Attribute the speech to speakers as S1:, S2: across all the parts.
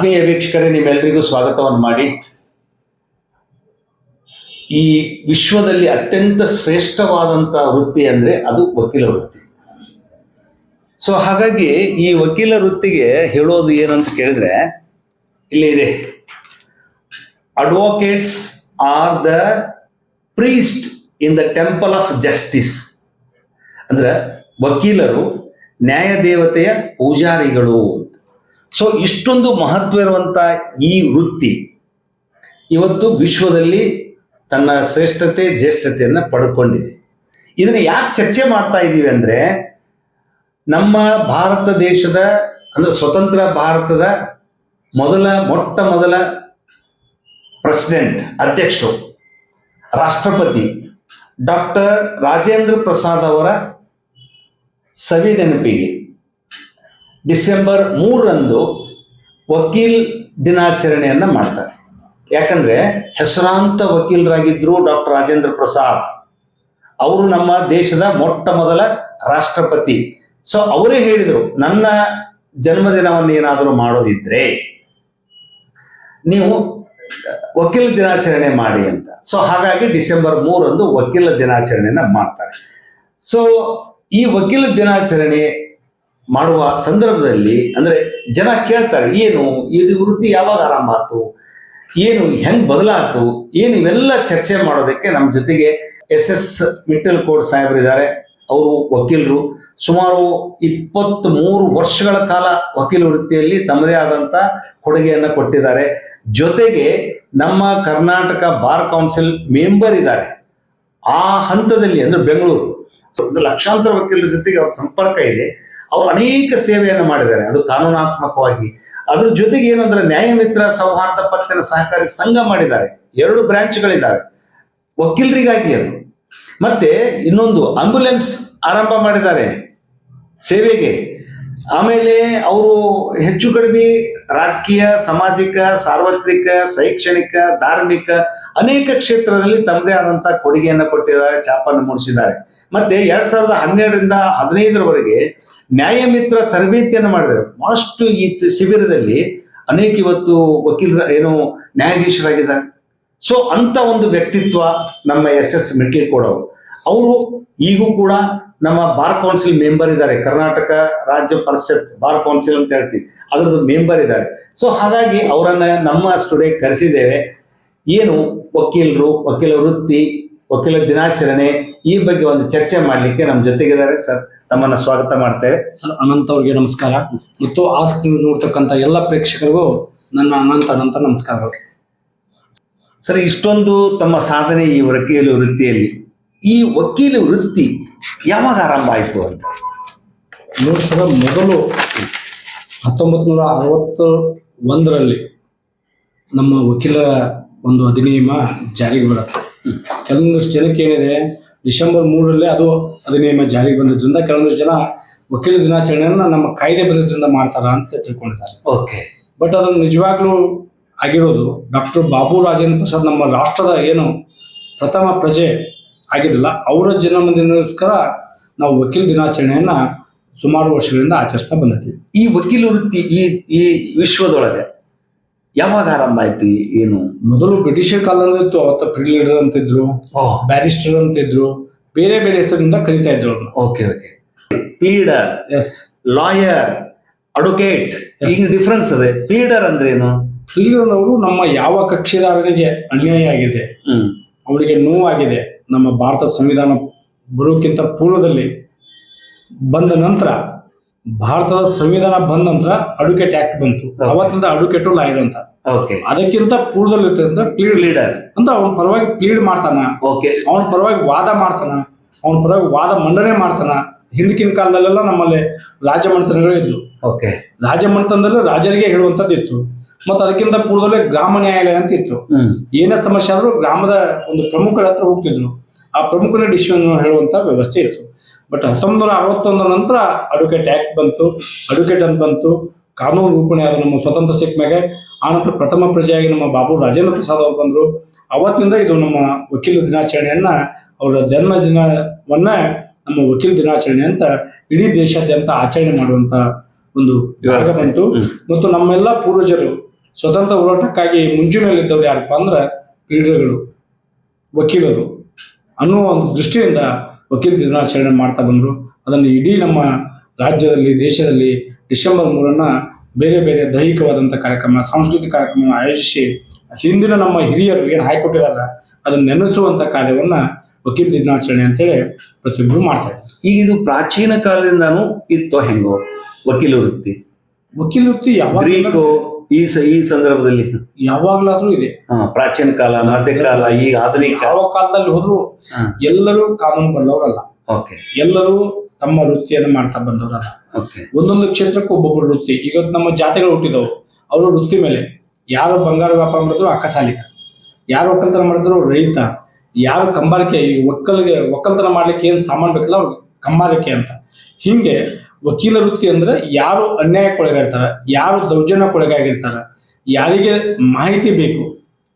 S1: ಆತ್ಮೀಯ ವೀಕ್ಷಕರೇ ನಿಮ್ಮೆಲ್ಲರಿಗೂ ಸ್ವಾಗತವನ್ನು ಮಾಡಿ. ಈ ವಿಶ್ವದಲ್ಲಿ ಅತ್ಯಂತ ಶ್ರೇಷ್ಠವಾದಂಥ ವೃತ್ತಿ ಅಂದರೆ ಅದು ವಕೀಲ ವೃತ್ತಿ. ಸೊ ಹಾಗಾಗಿ ಈ ವಕೀಲ ವೃತ್ತಿಗೆ ಹೇಳೋದು ಏನಂತ ಕೇಳಿದ್ರೆ, ಇಲ್ಲಿ ಇದೆ. Advocates are the priest in the temple of justice ಅಂದ್ರೆ ವಕೀಲರು ನ್ಯಾಯದೇವತೆಯ ಪೂಜಾರಿಗಳು. ಸೊ ಇಷ್ಟೊಂದು ಮಹತ್ವ ಇರುವಂಥ ಈ ವೃತ್ತಿ ಇವತ್ತು ವಿಶ್ವದಲ್ಲಿ ತನ್ನ ಶ್ರೇಷ್ಠತೆ, ಜ್ಯೇಷ್ಠತೆಯನ್ನು ಪಡ್ಕೊಂಡಿದೆ. ಇದನ್ನು ಯಾಕೆ ಚರ್ಚೆ ಮಾಡ್ತಾ ಇದ್ದೀವಿ ಅಂದ್ರೆ, ನಮ್ಮ ಭಾರತ ದೇಶದ ಅಂದ್ರೆ ಸ್ವತಂತ್ರ ಭಾರತದ ಮೊದಲ, ಮೊಟ್ಟ ಮೊದಲ ಪ್ರೆಸಿಡೆಂಟ್, ಅಧ್ಯಕ್ಷರು, ರಾಷ್ಟ್ರಪತಿ ಡಾಕ್ಟರ್ ರಾಜೇಂದ್ರ ಪ್ರಸಾದ್ ಅವರ ಸವಿ ನೆನಪಿಗೆ ಡಿಸೆಂಬರ್ ಮೂರರಂದು ವಕೀಲ್ ದಿನಾಚರಣೆಯನ್ನು ಮಾಡ್ತಾರೆ. ಯಾಕಂದರೆ ಹೆಸರಾಂತ ವಕೀಲರಾಗಿದ್ದರು ಡಾಕ್ಟರ್ ರಾಜೇಂದ್ರ ಪ್ರಸಾದ್. ಅವರು ನಮ್ಮ ದೇಶದ ಮೊಟ್ಟ ಮೊದಲ ರಾಷ್ಟ್ರಪತಿ. ಸೊ ಅವರೇ ಹೇಳಿದರು, ನನ್ನ ಜನ್ಮದಿನವನ್ನು ಏನಾದರೂ ಮಾಡೋದಿದ್ರೆ ನೀವು ವಕೀಲ ದಿನಾಚರಣೆ ಮಾಡಿ ಅಂತ. ಸೊ ಹಾಗಾಗಿ ಡಿಸೆಂಬರ್ ಮೂರಂದು ವಕೀಲ ದಿನಾಚರಣೆಯನ್ನು ಮಾಡ್ತಾರೆ. ಸೊ ಈ ವಕೀಲ ದಿನಾಚರಣೆ ಮಾಡುವ ಸಂದರ್ಭದಲ್ಲಿ ಅಂದ್ರೆ ಜನ ಕೇಳ್ತಾರೆ, ಏನು ಇದು ವೃತ್ತಿ ಯಾವಾಗ ಆರಂಭ ಆಯ್ತು? ಏನು ಹೆಂಗ್ ಬದಲಾಯ್ತು? ಏನು ಇವೆಲ್ಲ ಚರ್ಚೆ ಮಾಡೋದಕ್ಕೆ ನಮ್ಮ ಜೊತೆಗೆ ಎಸ್ ಎಸ್ ಮಿಟ್ಟಲ್ ಕೋಡ್ ಸಾಹೇಬರಿದ್ದಾರೆ ಅವರು ವಕೀಲರು. ಸುಮಾರು ಇಪ್ಪತ್ತ್ ಮೂರು ವರ್ಷಗಳ ಕಾಲ ವಕೀಲ ವೃತ್ತಿಯಲ್ಲಿ ತಮ್ಮದೇ ಆದಂತ ಕೊಡುಗೆಯನ್ನು ಕೊಟ್ಟಿದ್ದಾರೆ. ಜೊತೆಗೆ ನಮ್ಮ ಕರ್ನಾಟಕ ಬಾರ್ ಕೌನ್ಸಿಲ್ ಮೆಂಬರ್ ಇದ್ದಾರೆ. ಆ ಹಂತದಲ್ಲಿ ಅಂದ್ರೆ ಬೆಂಗಳೂರು. ಲಕ್ಷಾಂತರ ವಕೀಲರ ಜೊತೆಗೆ ಅವ್ರ ಸಂಪರ್ಕ ಇದೆ. ಅವರು ಅನೇಕ ಸೇವೆಯನ್ನು ಮಾಡಿದ್ದಾರೆ. ಅದು ಕಾನೂನಾತ್ಮಕವಾಗಿ. ಅದ್ರ ಜೊತೆಗೆ ಏನಂದ್ರೆ ನ್ಯಾಯಮಿತ್ರ ಸೌಹಾರ್ದ ಪತ್ತಿನ ಸಹಕಾರಿ ಸಂಘ ಮಾಡಿದ್ದಾರೆ. ಎರಡು ಬ್ರಾಂಚ್ಗಳಿದ್ದಾವೆ ವಕೀಲರಿಗಾಗಿ ಅದು. ಮತ್ತೆ ಇನ್ನೊಂದು ಆಂಬ್ಯುಲೆನ್ಸ್ ಆರಂಭ ಮಾಡಿದ್ದಾರೆ ಸೇವೆಗೆ. ಆಮೇಲೆ ಅವರು ಹೆಚ್ಚು ಕಡಿಮೆ ರಾಜಕೀಯ, ಸಾಮಾಜಿಕ, ಸಾರ್ವತ್ರಿಕ, ಶೈಕ್ಷಣಿಕ, ಧಾರ್ಮಿಕ ಅನೇಕ ಕ್ಷೇತ್ರದಲ್ಲಿ ತಮ್ಮದೇ ಆದಂತ ಕೊಡುಗೆಯನ್ನು ಕೊಟ್ಟಿದ್ದಾರೆ, ಚಾಪನ್ನು ಮೂಡಿಸಿದ್ದಾರೆ. ಮತ್ತೆ ಎರಡ್ ಸಾವಿರದ ಹನ್ನೆರಡರಿಂದ ಹದಿನೈದರವರೆಗೆ ನ್ಯಾಯಮಿತ್ರ ತರಬೇತಿಯನ್ನು ಮಾಡಿದರು ಬಹಳಷ್ಟು ಈ ಶಿಬಿರದಲ್ಲಿ ಅನೇಕ ಇವತ್ತು ವಕೀಲರ ಏನು ನ್ಯಾಯಾಧೀಶರಾಗಿದ್ದಾರೆ. ಸೊ ಅಂತ ಒಂದು ವ್ಯಕ್ತಿತ್ವ ನಮ್ಮ ಎಸ್ ಎಸ್ ಮೆಟ್ಲಿ ಅವರು ಅವರು ಈಗೂ ಕೂಡ ನಮ್ಮ ಬಾರ್ ಕೌನ್ಸಿಲ್ ಮೆಂಬರ್ ಇದ್ದಾರೆ. ಕರ್ನಾಟಕ ರಾಜ್ಯ ಪರಿಷತ್ ಬಾರ್ ಕೌನ್ಸಿಲ್ ಅಂತ ಹೇಳ್ತೀವಿ. ಅದರದ್ದು ಮೆಂಬರ್ ಇದ್ದಾರೆ. ಸೊ ಹಾಗಾಗಿ ಅವರನ್ನ ನಮ್ಮ ಸ್ಟುಡಿಯೋಗೆ ಕರೆಸಿದ್ದೇವೆ. ಏನು ವಕೀಲರು, ವಕೀಲ ವೃತ್ತಿ, ವಕೀಲ ದಿನಾಚರಣೆ ಈ ಬಗ್ಗೆ ಒಂದು ಚರ್ಚೆ ಮಾಡಲಿಕ್ಕೆ ನಮ್ಮ ಜೊತೆಗಿದ್ದಾರೆ ಸರ್. ತಮ್ಮನ್ನ ಸ್ವಾಗತ ಮಾಡ್ತೇವೆ.
S2: ಸರ್ ಅನಂತ ಅವ್ರಿಗೆ ನಮಸ್ಕಾರ. ಮತ್ತು ಆಸ್ಕ್ ನ್ಯೂಸ್ ನೋಡ್ತಕ್ಕಂಥ ಎಲ್ಲ ಪ್ರೇಕ್ಷಕರಿಗೂ ನನ್ನ ಅನಂತ ಅನಂತ ನಮಸ್ಕಾರ
S1: ಸರ್ ಇಷ್ಟೊಂದು ತಮ್ಮ ಸಾಧನೆ ಈ ವಕೀಲ ವೃತ್ತಿಯಲ್ಲಿ. ಈ ವಕೀಲ ವೃತ್ತಿ ಯಾವಾಗ ಆರಂಭ ಆಯಿತು ಅಂತ?
S2: ನೋಡಿ ಸರ್ ಮೊದಲು ಹತ್ತೊಂಬತ್ತು ನೂರ ಅರವತ್ತ ಒಂದರಲ್ಲಿ ನಮ್ಮ ವಕೀಲರ ಒಂದು ಅಧಿನಿಯಮ ಜಾರಿಗೆ ಬರುತ್ತೆ. ಕೆಲವೊಂದಷ್ಟು ಜನಕ್ಕೆ ಏನಿದೆ ಡಿಸೆಂಬರ್ ಮೂರರಲ್ಲೇ ಅದು ಅಧಿನಿಯಮ ಜಾರಿಗೆ ಬಂದಿದ್ದರಿಂದ ಕೆಲವೊಂದು ಜನ ವಕೀಲ ದಿನಾಚರಣೆಯನ್ನು ನಮ್ಮ ಕಾಯ್ದೆ ಬದ್ಧದಿಂದ ಮಾಡ್ತಾರ ಅಂತ ತಿಳ್ಕೊಂಡಿದ್ದಾರೆ.
S1: ಓಕೆ.
S2: ಬಟ್ ಅದನ್ನು ನಿಜವಾಗ್ಲೂ ಆಗಿರೋದು ಡಾಕ್ಟರ್ ಬಾಬು ರಾಜೇಂದ್ರ ಪ್ರಸಾದ್ ನಮ್ಮ ರಾಷ್ಟ್ರದ ಏನು ಪ್ರಥಮ ಪ್ರಜೆ ಆಗಿದ್ದಿಲ್ಲ ಅವರ ಜನ್ಮದಿನಕ್ಕೋಸ್ಕರ ನಾವು ವಕೀಲ ದಿನಾಚರಣೆಯನ್ನು ಸುಮಾರು ವರ್ಷಗಳಿಂದ ಆಚರಿಸ್ತಾ ಬಂದಿದ್ದೀವಿ.
S1: ಈ ವಕೀಲ ವೃತ್ತಿ ಈ ಈ ವಿಶ್ವದೊಳಗೆ ಯಾವಾಗ ಆರಂಭ ಆಯ್ತು ಏನು?
S2: ಮೊದಲು ಬ್ರಿಟಿಷರ್ ಕಾಲದಲ್ಲಿ ಇತ್ತು ಅವತ್ತ ಪ್ರೀ ಲೀಡರ್ ಅಂತ ಇದ್ರು ಬ್ಯಾರಿಸ್ಟರ್ ಅಂತ ಇದ್ರು ಬೇರೆ ಬೇರೆ ಹೆಸರಿಂದ ಕರಿತಾ ಇದ್ರು ಅವ್ರನ್ನ.
S1: Okay okay. Pleader
S2: as
S1: lawyer advocate ಈಗ ಡಿಫ್ರೆನ್ಸ್ ಅದೇ. ಪ್ಲೀಡರ್ ಅಂದ್ರೆ ಏನು?
S2: ಪ್ಲೀಡರ್ ಅವರು ನಮ್ಮ ಯಾವ ಕಕ್ಷಿದಾರರಿಗೆ ಅನ್ಯಾಯ ಆಗಿದೆ ಅವರಿಗೆ ನೋವಾಗಿದೆ ನಮ್ಮ ಭಾರತ ಸಂವಿಧಾನ ಬರೋಕ್ಕಿಂತ ಪೂರ್ವದಲ್ಲಿ ಬಂದ ನಂತರ ಭಾರತದ ಸಂವಿಧಾನ ಬಂದ ನಂತರ ಅಡ್ವೊಕೇಟ್ ಆಕ್ಟ್ ಬಂತು. ಅವತ್ತಿಂದ ಅಡ್ವೊಕೇಟು ಲಾಯರ್ ಅಂತ.
S1: ಓಕೆ
S2: ಅದಕ್ಕಿಂತ ಪೂರ್ವದಲ್ಲಿ ಇರ್ತದಂತ ಪ್ಲೀಡ್
S1: ಲೀಡರ್
S2: ಅಂತ ಅವನ ಪರವಾಗಿ ಪ್ಲೀಡ್ ಮಾಡ್ತಾನ.
S1: ಓಕೆ
S2: ಅವನ ಪರವಾಗಿ ವಾದ ಮಾಡ್ತಾನ. ಅವನ ಪರವಾಗಿ ವಾದ ಮಂಡನೆ ಮಾಡ್ತಾನ. ಹಿಂದಿನ ಕಾಲದಲ್ಲೆಲ್ಲ ನಮ್ಮಲ್ಲಿ ರಾಜಮನೆತನಗಳು ಇದ್ವು.
S1: ಓಕೆ
S2: ರಾಜಮನೆತನದಲ್ಲಿ ರಾಜರಿಗೆ ಹೇಳುವಂತದ್ದು ಇತ್ತು. ಮತ್ತೆ ಅದಕ್ಕಿಂತ ಪೂರ್ವದಲ್ಲೇ ಗ್ರಾಮ ನ್ಯಾಯಾಲಯ ಅಂತ ಇತ್ತು. ಏನೇ ಸಮಸ್ಯೆ ಆದ್ರೂ ಗ್ರಾಮದ ಒಂದು ಪ್ರಮುಖರ ಹತ್ರ ಹೋಗ್ತಿದ್ರು ಆ ಪ್ರಮುಖನ ಡಿಸಿಷನ್ ಹೇಳುವಂತ ವ್ಯವಸ್ಥೆ ಇತ್ತು. ಬಟ್ ಹತ್ತೊಂಬತ್ತು ನೂರ ಅರವತ್ತೊಂದರ ನಂತರ ಅಡ್ವೊಕೇಟ್ ಆಕ್ಟ್ ಬಂತು. ಅಡ್ವೊಕೇಟ್ ಅಂತ ಬಂತು. ಕಾನೂನು ರೂಪಣೆ ಆದ ನಮ್ಮ ಸ್ವತಂತ್ರ ಸಿಕ್ಕ ಮ್ಯಾಗೆ ಆನಂತರ ಪ್ರಥಮ ಪ್ರಜೆಯಾಗಿ ನಮ್ಮ ಬಾಬು ರಾಜೇಂದ್ರ ಪ್ರಸಾದ್ ಅವರು ಬಂದರು. ಅವತ್ತಿನಿಂದ ಇದು ನಮ್ಮ ವಕೀಲ ದಿನಾಚರಣೆಯನ್ನ ಅವರ ಜನ್ಮ ದಿನವನ್ನ ನಮ್ಮ ವಕೀಲ ದಿನಾಚರಣೆ ಅಂತ ಇಡೀ ದೇಶಾದ್ಯಂತ ಆಚರಣೆ ಮಾಡುವಂತ ಒಂದು ಬಂತು. ಮತ್ತು ನಮ್ಮೆಲ್ಲ ಪೂರ್ವಜರು ಸ್ವತಂತ್ರ ಹೋರಾಟಕ್ಕಾಗಿ ಮುಂಚೂಣಿಯಲ್ಲಿದ್ದವ್ರು ಯಾರಪ್ಪ ಅಂದ್ರೆ ಕ್ರೀಡೆಗಳು ವಕೀಲರು ಅನ್ನುವ ಒಂದು ದೃಷ್ಟಿಯಿಂದ ವಕೀಲ ದಿನಾಚರಣೆ ಮಾಡ್ತಾ ಬಂದರು. ಅದನ್ನು ಇಡೀ ನಮ್ಮ ರಾಜ್ಯದಲ್ಲಿ ದೇಶದಲ್ಲಿ ಡಿಸೆಂಬರ್ ಮೂರನ್ನ ಬೇರೆ ಬೇರೆ ದೈಹಿಕವಾದಂಥ ಕಾರ್ಯಕ್ರಮ ಸಾಂಸ್ಕೃತಿಕ ಕಾರ್ಯಕ್ರಮ ಆಯೋಜಿಸಿ ಹಿಂದಿನ ನಮ್ಮ ಹಿರಿಯರು ಏನು ಹಾಕಿಕೊಟ್ಟಿದಾರಲ್ಲ ಅದನ್ನು ನೆನೆಸುವಂಥ ಕಾರ್ಯವನ್ನ ವಕೀಲ ದಿನಾಚರಣೆ ಅಂತೇಳಿ ಪ್ರತಿಯೊಬ್ಬರು ಮಾಡ್ತಾ ಇದ್ದಾರೆ.
S1: ಈಗ ಇದು ಪ್ರಾಚೀನ ಕಾಲದಿಂದಾನು ಇತ್ತು ಹೆಂಗೋ ವಕೀಲ ವೃತ್ತಿ?
S2: ವಕೀಲ ವೃತ್ತಿ ಯಾವಾಗ
S1: ಈ ಸ- ಈ ಸಂದರ್ಭದಲ್ಲಿ?
S2: ಯಾವಾಗ್ಲಾದ್ರೂ ಇದೆ.
S1: ಪ್ರಾಚೀನ ಕಾಲ ಮಧ್ಯಕಾಲ ಈಗ ಆಧುನಿಕ
S2: ಯಾವ ಕಾಲದಲ್ಲಿ ಹೋದ್ರು ಎಲ್ಲರೂ ಕಾನೂನು ಬಂದವರಲ್ಲ.
S1: ಓಕೆ.
S2: ಎಲ್ಲರೂ ತಮ್ಮ ವೃತ್ತಿಯನ್ನು ಮಾಡ್ತಾ ಬಂದವರಲ್ಲ.
S1: ಓಕೆ
S2: ಒಂದೊಂದು ಕ್ಷೇತ್ರಕ್ಕೂ ಒಬ್ಬೊಬ್ಬರು ವೃತ್ತಿ. ಇವತ್ತು ನಮ್ಮ ಜಾತಿಗಳು ಹುಟ್ಟಿದವು. ಅವರು ವೃತ್ತಿ ಮೇಲೆ ಯಾರು ಬಂಗಾರ ವ್ಯಾಪಾರ ಮಾಡಿದ್ರು ಅಕ್ಕಸಾಲಿಗ. ಯಾರು ಒಕ್ಕಲ್ತನ ಮಾಡಿದ್ರು ರೈತ. ಯಾರು ಕಂಬಾರಿಕೆ ಈ ಒಕ್ಕಲಿಗೆ ಒಕ್ಕಲ್ತನ ಮಾಡ್ಲಿಕ್ಕೆ ಏನು ಸಾಮಾನು ಬೇಕಲ್ಲ ಅವ್ರು ಕಂಬಾರಿಕೆ ಅಂತ. ಹಿಂಗೆ ವಕೀಲ ವೃತ್ತಿ ಅಂದ್ರೆ ಯಾರು ಅನ್ಯಾಯಕ್ಕೊಳಗಾಗಿರ್ತಾರ ಯಾರು ದೌರ್ಜನ್ಯಕ್ಕೊಳಗಾಗಿರ್ತಾರ ಯಾರಿಗೆ ಮಾಹಿತಿ ಬೇಕು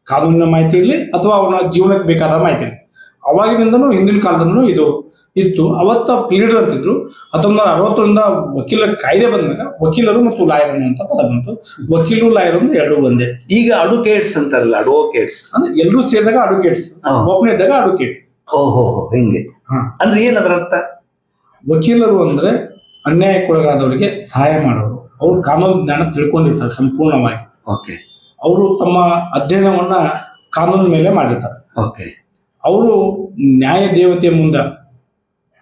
S2: ಕಾನೂನಿನ ಮಾಹಿತಿ ಇರಲಿ ಅಥವಾ ಅವನ ಜೀವನಕ್ಕೆ ಬೇಕಾದ ಮಾಹಿತಿ ಇರಲಿ. ಅವಾಗಿನಿಂದನೂ ಹಿಂದಿನ ಕಾಲದಿಂದನೂ ಇದು ಇತ್ತು. ಅವತ್ತ ಪ್ಲೀಡರ್ ಅಂತಿದ್ರು. ಹತ್ತೊಂಬತ್ತು ನೂರ ಅರವತ್ತರಿಂದ ವಕೀಲ ಕಾಯ್ದೆ ಬಂದಾಗ ವಕೀಲರು ಮತ್ತು ಲಾಯರ್ ಅಂತ ಪದ ಬಂತು. ವಕೀಲರು ಲಾಯರ್ ಅಂದ್ರೆ ಎರಡೂ ಒಂದೇ
S1: ಈಗ ಅಡ್ವೊಕೇಟ್ಸ್ ಅಂತಾರಲ್ಲ ಅಡ್ವೊಕೇಟ್ಸ್
S2: ಅಂದ್ರೆ ಎಲ್ಲರೂ ಸೇರಿದಾಗ ಅಡ್ವೊಕೇಟ್ಸ್. ಒಬ್ಬನೇ ಇದ್ದಾಗ ಅಡ್ವೊಕೇಟ್
S1: ಓಹೋ ಹಿಂಗೆ. ಅಂದ್ರೆ ಏನ್ ಅದರ ಅರ್ಥ?
S2: ವಕೀಲರು ಅಂದ್ರೆ ಅನ್ಯಾಯಕ್ಕೊಳಗಾದವರಿಗೆ ಸಹಾಯ ಮಾಡೋರು. ಅವ್ರು ಕಾನೂನು ಜ್ಞಾನ ತಿಳ್ಕೊಂಡಿರ್ತಾರೆ ಸಂಪೂರ್ಣವಾಗಿ.
S1: ಓಕೆ.
S2: ಅವರು ತಮ್ಮ ಅಧ್ಯಯನವನ್ನ ಕಾನೂನು ಮೇಲೆ ಮಾಡಿರ್ತಾರೆ.
S1: ಓಕೆ.
S2: ಅವರು ನ್ಯಾಯ ದೇವತೆ ಮುಂದೆ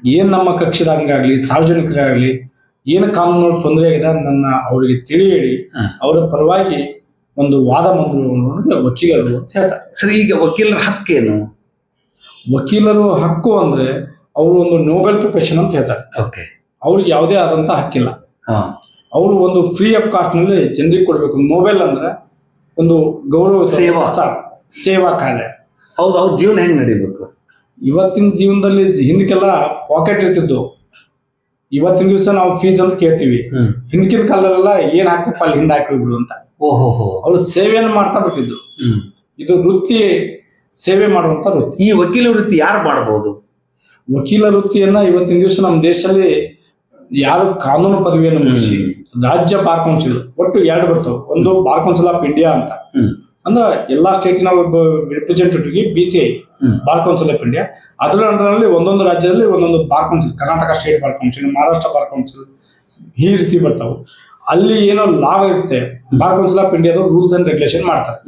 S2: ಏನು ನಮ್ಮ ಕಕ್ಷಿದಾರಂಗಾಗ್ಲಿ ಸಾರ್ವಜನಿಕರಾಗಲಿ ಏನು ಕಾನೂನು ತೊಂದರೆ ಆಗಿದೆ ನನ್ನ ಅವರಿಗೆ ತಿಳಿ ಹೇಳಿ. ಅವರ ಪರವಾಗಿ ಒಂದು ವಾದ ಮಂದಿರುವವರಿಗೆ ವಕೀಲರು ಅಂತ ಹೇಳ್ತಾರೆ.
S1: ಸರಿ ಈಗ ವಕೀಲರ ಹಕ್ಕೇನು
S2: ವಕೀಲರು ಹಕ್ಕು ಅಂದ್ರೆ ಅವರು ಒಂದು ನೋಬೆಲ್ ಪ್ರೊಫೆಷನ್ ಅಂತ ಹೇಳ್ತಾರೆ. ಅವ್ರಿಗೆ ಯಾವುದೇ ಆದಂತ ಹಕ್ಕಿಲ್ಲ. ಅವರು ಒಂದು ಫ್ರೀ ಆಫ್ ಕಾಸ್ಟ್ನಲ್ಲಿ ಜನರಿಗೆ ಕೊಡಬೇಕು. ಮೊಬೈಲ್ ಅಂದ್ರೆ ಒಂದು ಗೌರವ
S1: ಸೇವಾ.
S2: ಸೇವಾ ಕಾರ್ಯ.
S1: ಹೌದು ಅವ್ರ ಜೀವನ ಹೆಂಗ್ ನಡಿಬೇಕು?
S2: ಇವತ್ತಿನ ಜೀವನದಲ್ಲಿ ಹಿಂದಕ್ಕೆಲ್ಲ ಪಾಕೆಟ್ ಇರ್ತಿದ್ದು ಇವತ್ತಿನ ದಿವಸ ನಾವು ಫೀಸ್ ಅಂತ ಕೇಳ್ತೀವಿ. ಹಿಂದಿನ ಕಾಲದಲ್ಲೆಲ್ಲ ಏನ್ ಹಾಕ್ತಪ್ಪ ಅಲ್ಲಿ ಹಿಂದೆ ಹಾಕಿಬಿಡು ಅಂತ.
S1: ಓಹೋ
S2: ಅವ್ರು ಸೇವೆಯನ್ನು ಮಾಡ್ತಾ ಬರ್ತಿದ್ರು ಇದು ವೃತ್ತಿ ಸೇವೆ ಮಾಡುವಂತ ವೃತ್ತಿ.
S1: ಈ ವಕೀಲ ವೃತ್ತಿ ಯಾರು ಮಾಡಬಹುದು
S2: ವಕೀಲ ವೃತ್ತಿಯನ್ನ ಇವತ್ತಿನ ದಿವಸ ನಮ್ಮ ದೇಶದಲ್ಲಿ ಯಾರು ಕಾನೂನು ಪದವಿಯನ್ನು ಮುಗಿಸಿ ರಾಜ್ಯ ಬಾರ್ ಕೌನ್ಸಿಲ್ ಒಟ್ಟು ಎರಡು ಬರ್ತವೆ. ಒಂದು ಬಾರ್ ಕೌನ್ಸಿಲ್ ಆಫ್ ಇಂಡಿಯಾ ಅಂತ. ಅಂದ್ರೆ ಎಲ್ಲಾ ಸ್ಟೇಟಿನ ಒಬ್ಬ ರಿಪ್ರೆಸೆಂಟೇಟಿವ್ಗೆ B C I bar council of India ಅದರ ಅಂಡರ್ನಲ್ಲಿ ಒಂದೊಂದು ರಾಜ್ಯದಲ್ಲಿ ಒಂದೊಂದು bar council Karnataka state bar council Maharashtra bar council ಈ ರೀತಿ ಬರ್ತಾವೆ. ಅಲ್ಲಿ ಏನೋ ಲಾ ಇರುತ್ತೆ ಬಾರ್ ಕೌನ್ಸಿಲ್ ಆಫ್ ಇಂಡಿಯಾದ ರೂಲ್ಸ್ ಅಂಡ್ ರೆಗ್ಯುಲೇಷನ್ ಮಾಡ್ತಾರೆ.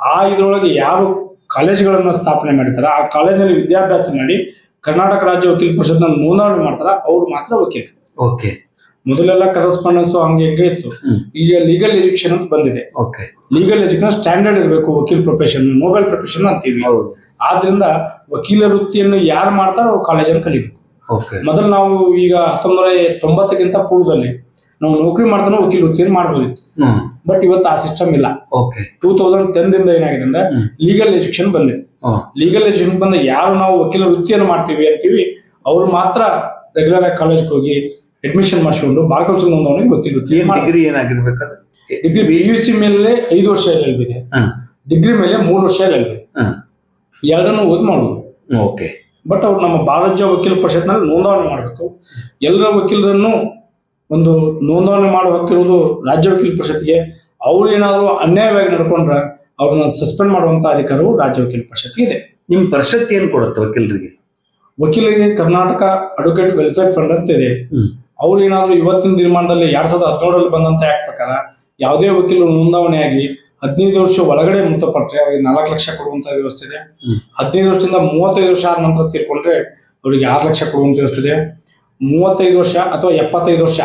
S2: ಆ ಇದ್ರೊಳಗೆ ಯಾರು ಕಾಲೇಜ್ಗಳನ್ನ ಸ್ಥಾಪನೆ ಮಾಡಿರ್ತಾರೆ ಆ ಕಾಲೇಜಿನಲ್ಲಿ ವಿದ್ಯಾಭ್ಯಾಸ ಮಾಡಿ ಕರ್ನಾಟಕ ರಾಜ್ಯ ವಕೀಲ ಪರಿಷತ್ನ ನೋಂದಣಿ ಮಾಡ್ತಾರ ಅವ್ರು ಮಾತ್ರ ವಕೀಲ್.
S1: ಓಕೆ.
S2: ಮೊದಲೆಲ್ಲ ಕರೆಸ್ಪಾಂಡೆನ್ಸ್ ಹಂಗೆ ಹಂಗೆ ಇತ್ತು. ಈಗ ಲೀಗಲ್ ಎಜುಕೇಶನ್ ಅಂತ ಬಂದಿದೆ. ಲೀಗಲ್ ಎಜುಕೇಶನ್ ಸ್ಟ್ಯಾಂಡರ್ಡ್ ಇರಬೇಕು ವಕೀಲ್ ಪ್ರೊಫೆಷನ್ ಮೊಬೈಲ್ ಪ್ರೊಫೆಷನ್ ಅಂತೀವಿ. ಆದ್ರಿಂದ ವಕೀಲ ವೃತ್ತಿಯನ್ನು ಯಾರು ಮಾಡ್ತಾರೋ ಅವ್ರು ಕಾಲೇಜಲ್ಲಿ ಕಲಿಬೇಕು. ಮೊದಲು ನಾವು ಈಗ ಹತ್ತೊಂಬರ ತೊಂಬತ್ತಕ್ಕಿಂತ ಪೂರ್ವದಲ್ಲಿ ನಾವು ನೌಕರಿ ಮಾಡ್ತಾನೆ ವಕೀಲ ವೃತ್ತಿಯನ್ನು ಮಾಡ್ಬೋದಿತ್ತು. ಬಟ್ ಇವತ್ತು ಆ ಸಿಸ್ಟಮ್ ಇಲ್ಲ. ಟೂ ತೌಸಂಡ್ ಟೆನ್ ದಿಂದ ಏನಾಗಿದೆ ಅಂದ್ರೆ. ಲೀಗಲ್ ಎಜುಕೇಶನ್ ಬಂದಿದೆ. ಲೀಗಲ್ ಎಜುಕೇಶನ್ ಬಂದ ಯಾರು ನಾವು ವಕೀಲ ವೃತ್ತಿಯನ್ನು ಮಾಡ್ತೀವಿ ಅಂತೀವಿ ಅವ್ರು ಮಾತ್ರ ರೆಗ್ಯುಲರ್ ಆಗಿ ಕಾಲೇಜ್ಗೆ ಹೋಗಿ ಅಡ್ಮಿಷನ್ ಮಾಡಿಸ್ಕೊಂಡು ಬಾರ್ ಒಂದು ವಕೀಲ
S1: ಡಿಗ್ರಿ ಏನಾಗಿರ್ಬೇಕಾದ್ರೆ?
S2: ಡಿಗ್ರಿ ಬಿ ಯು ಸಿ ಮೇಲೆ ಐದು ವರ್ಷ ಎಲ್ ಎಲ್ ಇದೆ. ಡಿಗ್ರಿ ಮೇಲೆ ಮೂರು ವರ್ಷ ಎಲ್ ಎಲ್
S1: ಹ್ಮ್
S2: ಎರಡನ್ನು ಓದ್ ಮಾಡೋದು.
S1: ಓಕೆ.
S2: ಬಟ್ ಅವ್ರು ನಮ್ಮ ಭಾರತ ವಕೀಲ ಪರಿಷತ್ನಲ್ಲಿ ನೋಂದಣಿ ಮಾಡಬೇಕು. ಎಲ್ಲರ ವಕೀಲರನ್ನು ಒಂದು ನೋಂದಣಿ ಮಾಡುವ ಹಕ್ಕಿರುವುದು ರಾಜ್ಯ ವಕೀಲ ಪರಿಷತ್ಗೆ ಅವ್ರು ಏನಾದರೂ ಅನ್ಯಾಯವಾಗಿ ನಡ್ಕೊಂಡ್ರೆ ಅವ್ರನ್ನ ಸಸ್ಪೆಂಡ್ ಮಾಡುವಂತ ಅಧಿಕಾರವು ರಾಜ್ಯ ವಕೀಲ ಪರಿಷತ್ಗೆ ಇದೆ.
S1: ನಿಮ್ಮ ಪರಿಷತ್ ಏನು ಕೊಡುತ್ತೆ ವಕೀಲರಿಗೆ?
S2: ವಕೀಲರಿಗೆ ಕರ್ನಾಟಕ ಅಡ್ವೊಕೇಟ್ ವೆಲ್ಫೇರ್ ಫಂಡ್ ಅಂತ ಇದೆ. ಅವ್ರು ಏನಾದ್ರು ಇವತ್ತಿನ ದಿನಮಾನದಲ್ಲಿ ಎರಡ್ ಸಾವಿರದ ಹದಿನೇಳರಲ್ಲಿ ಬಂದಂತ ಆಕ್ಟ್ ಪ್ರಕಾರ ಯಾವುದೇ ವಕೀಲರು ನೋಂದಣಿಯಾಗಿ ಹದಿನೈದು ವರ್ಷ ಒಳಗಡೆ ಮೃತಪಟ್ಟರೆ ಅವ್ರಿಗೆ ನಾಲ್ಕು ಲಕ್ಷ ಕೊಡುವಂತ ವ್ಯವಸ್ಥೆ ಇದೆ. ಹದಿನೈದು ವರ್ಷದಿಂದ ಮೂವತ್ತೈದು ವರ್ಷ ಆದ ನಂತರ ತೀರ್ಕೊಂಡ್ರೆ ಅವ್ರಿಗೆ ಆರು ಲಕ್ಷ ಕೊಡುವಂತ ವ್ಯವಸ್ಥೆ ಇದೆ. ಮೂವತ್ತೈದು ವರ್ಷ ಅಥವಾ ಎಪ್ಪತ್ತೈದು ವರ್ಷ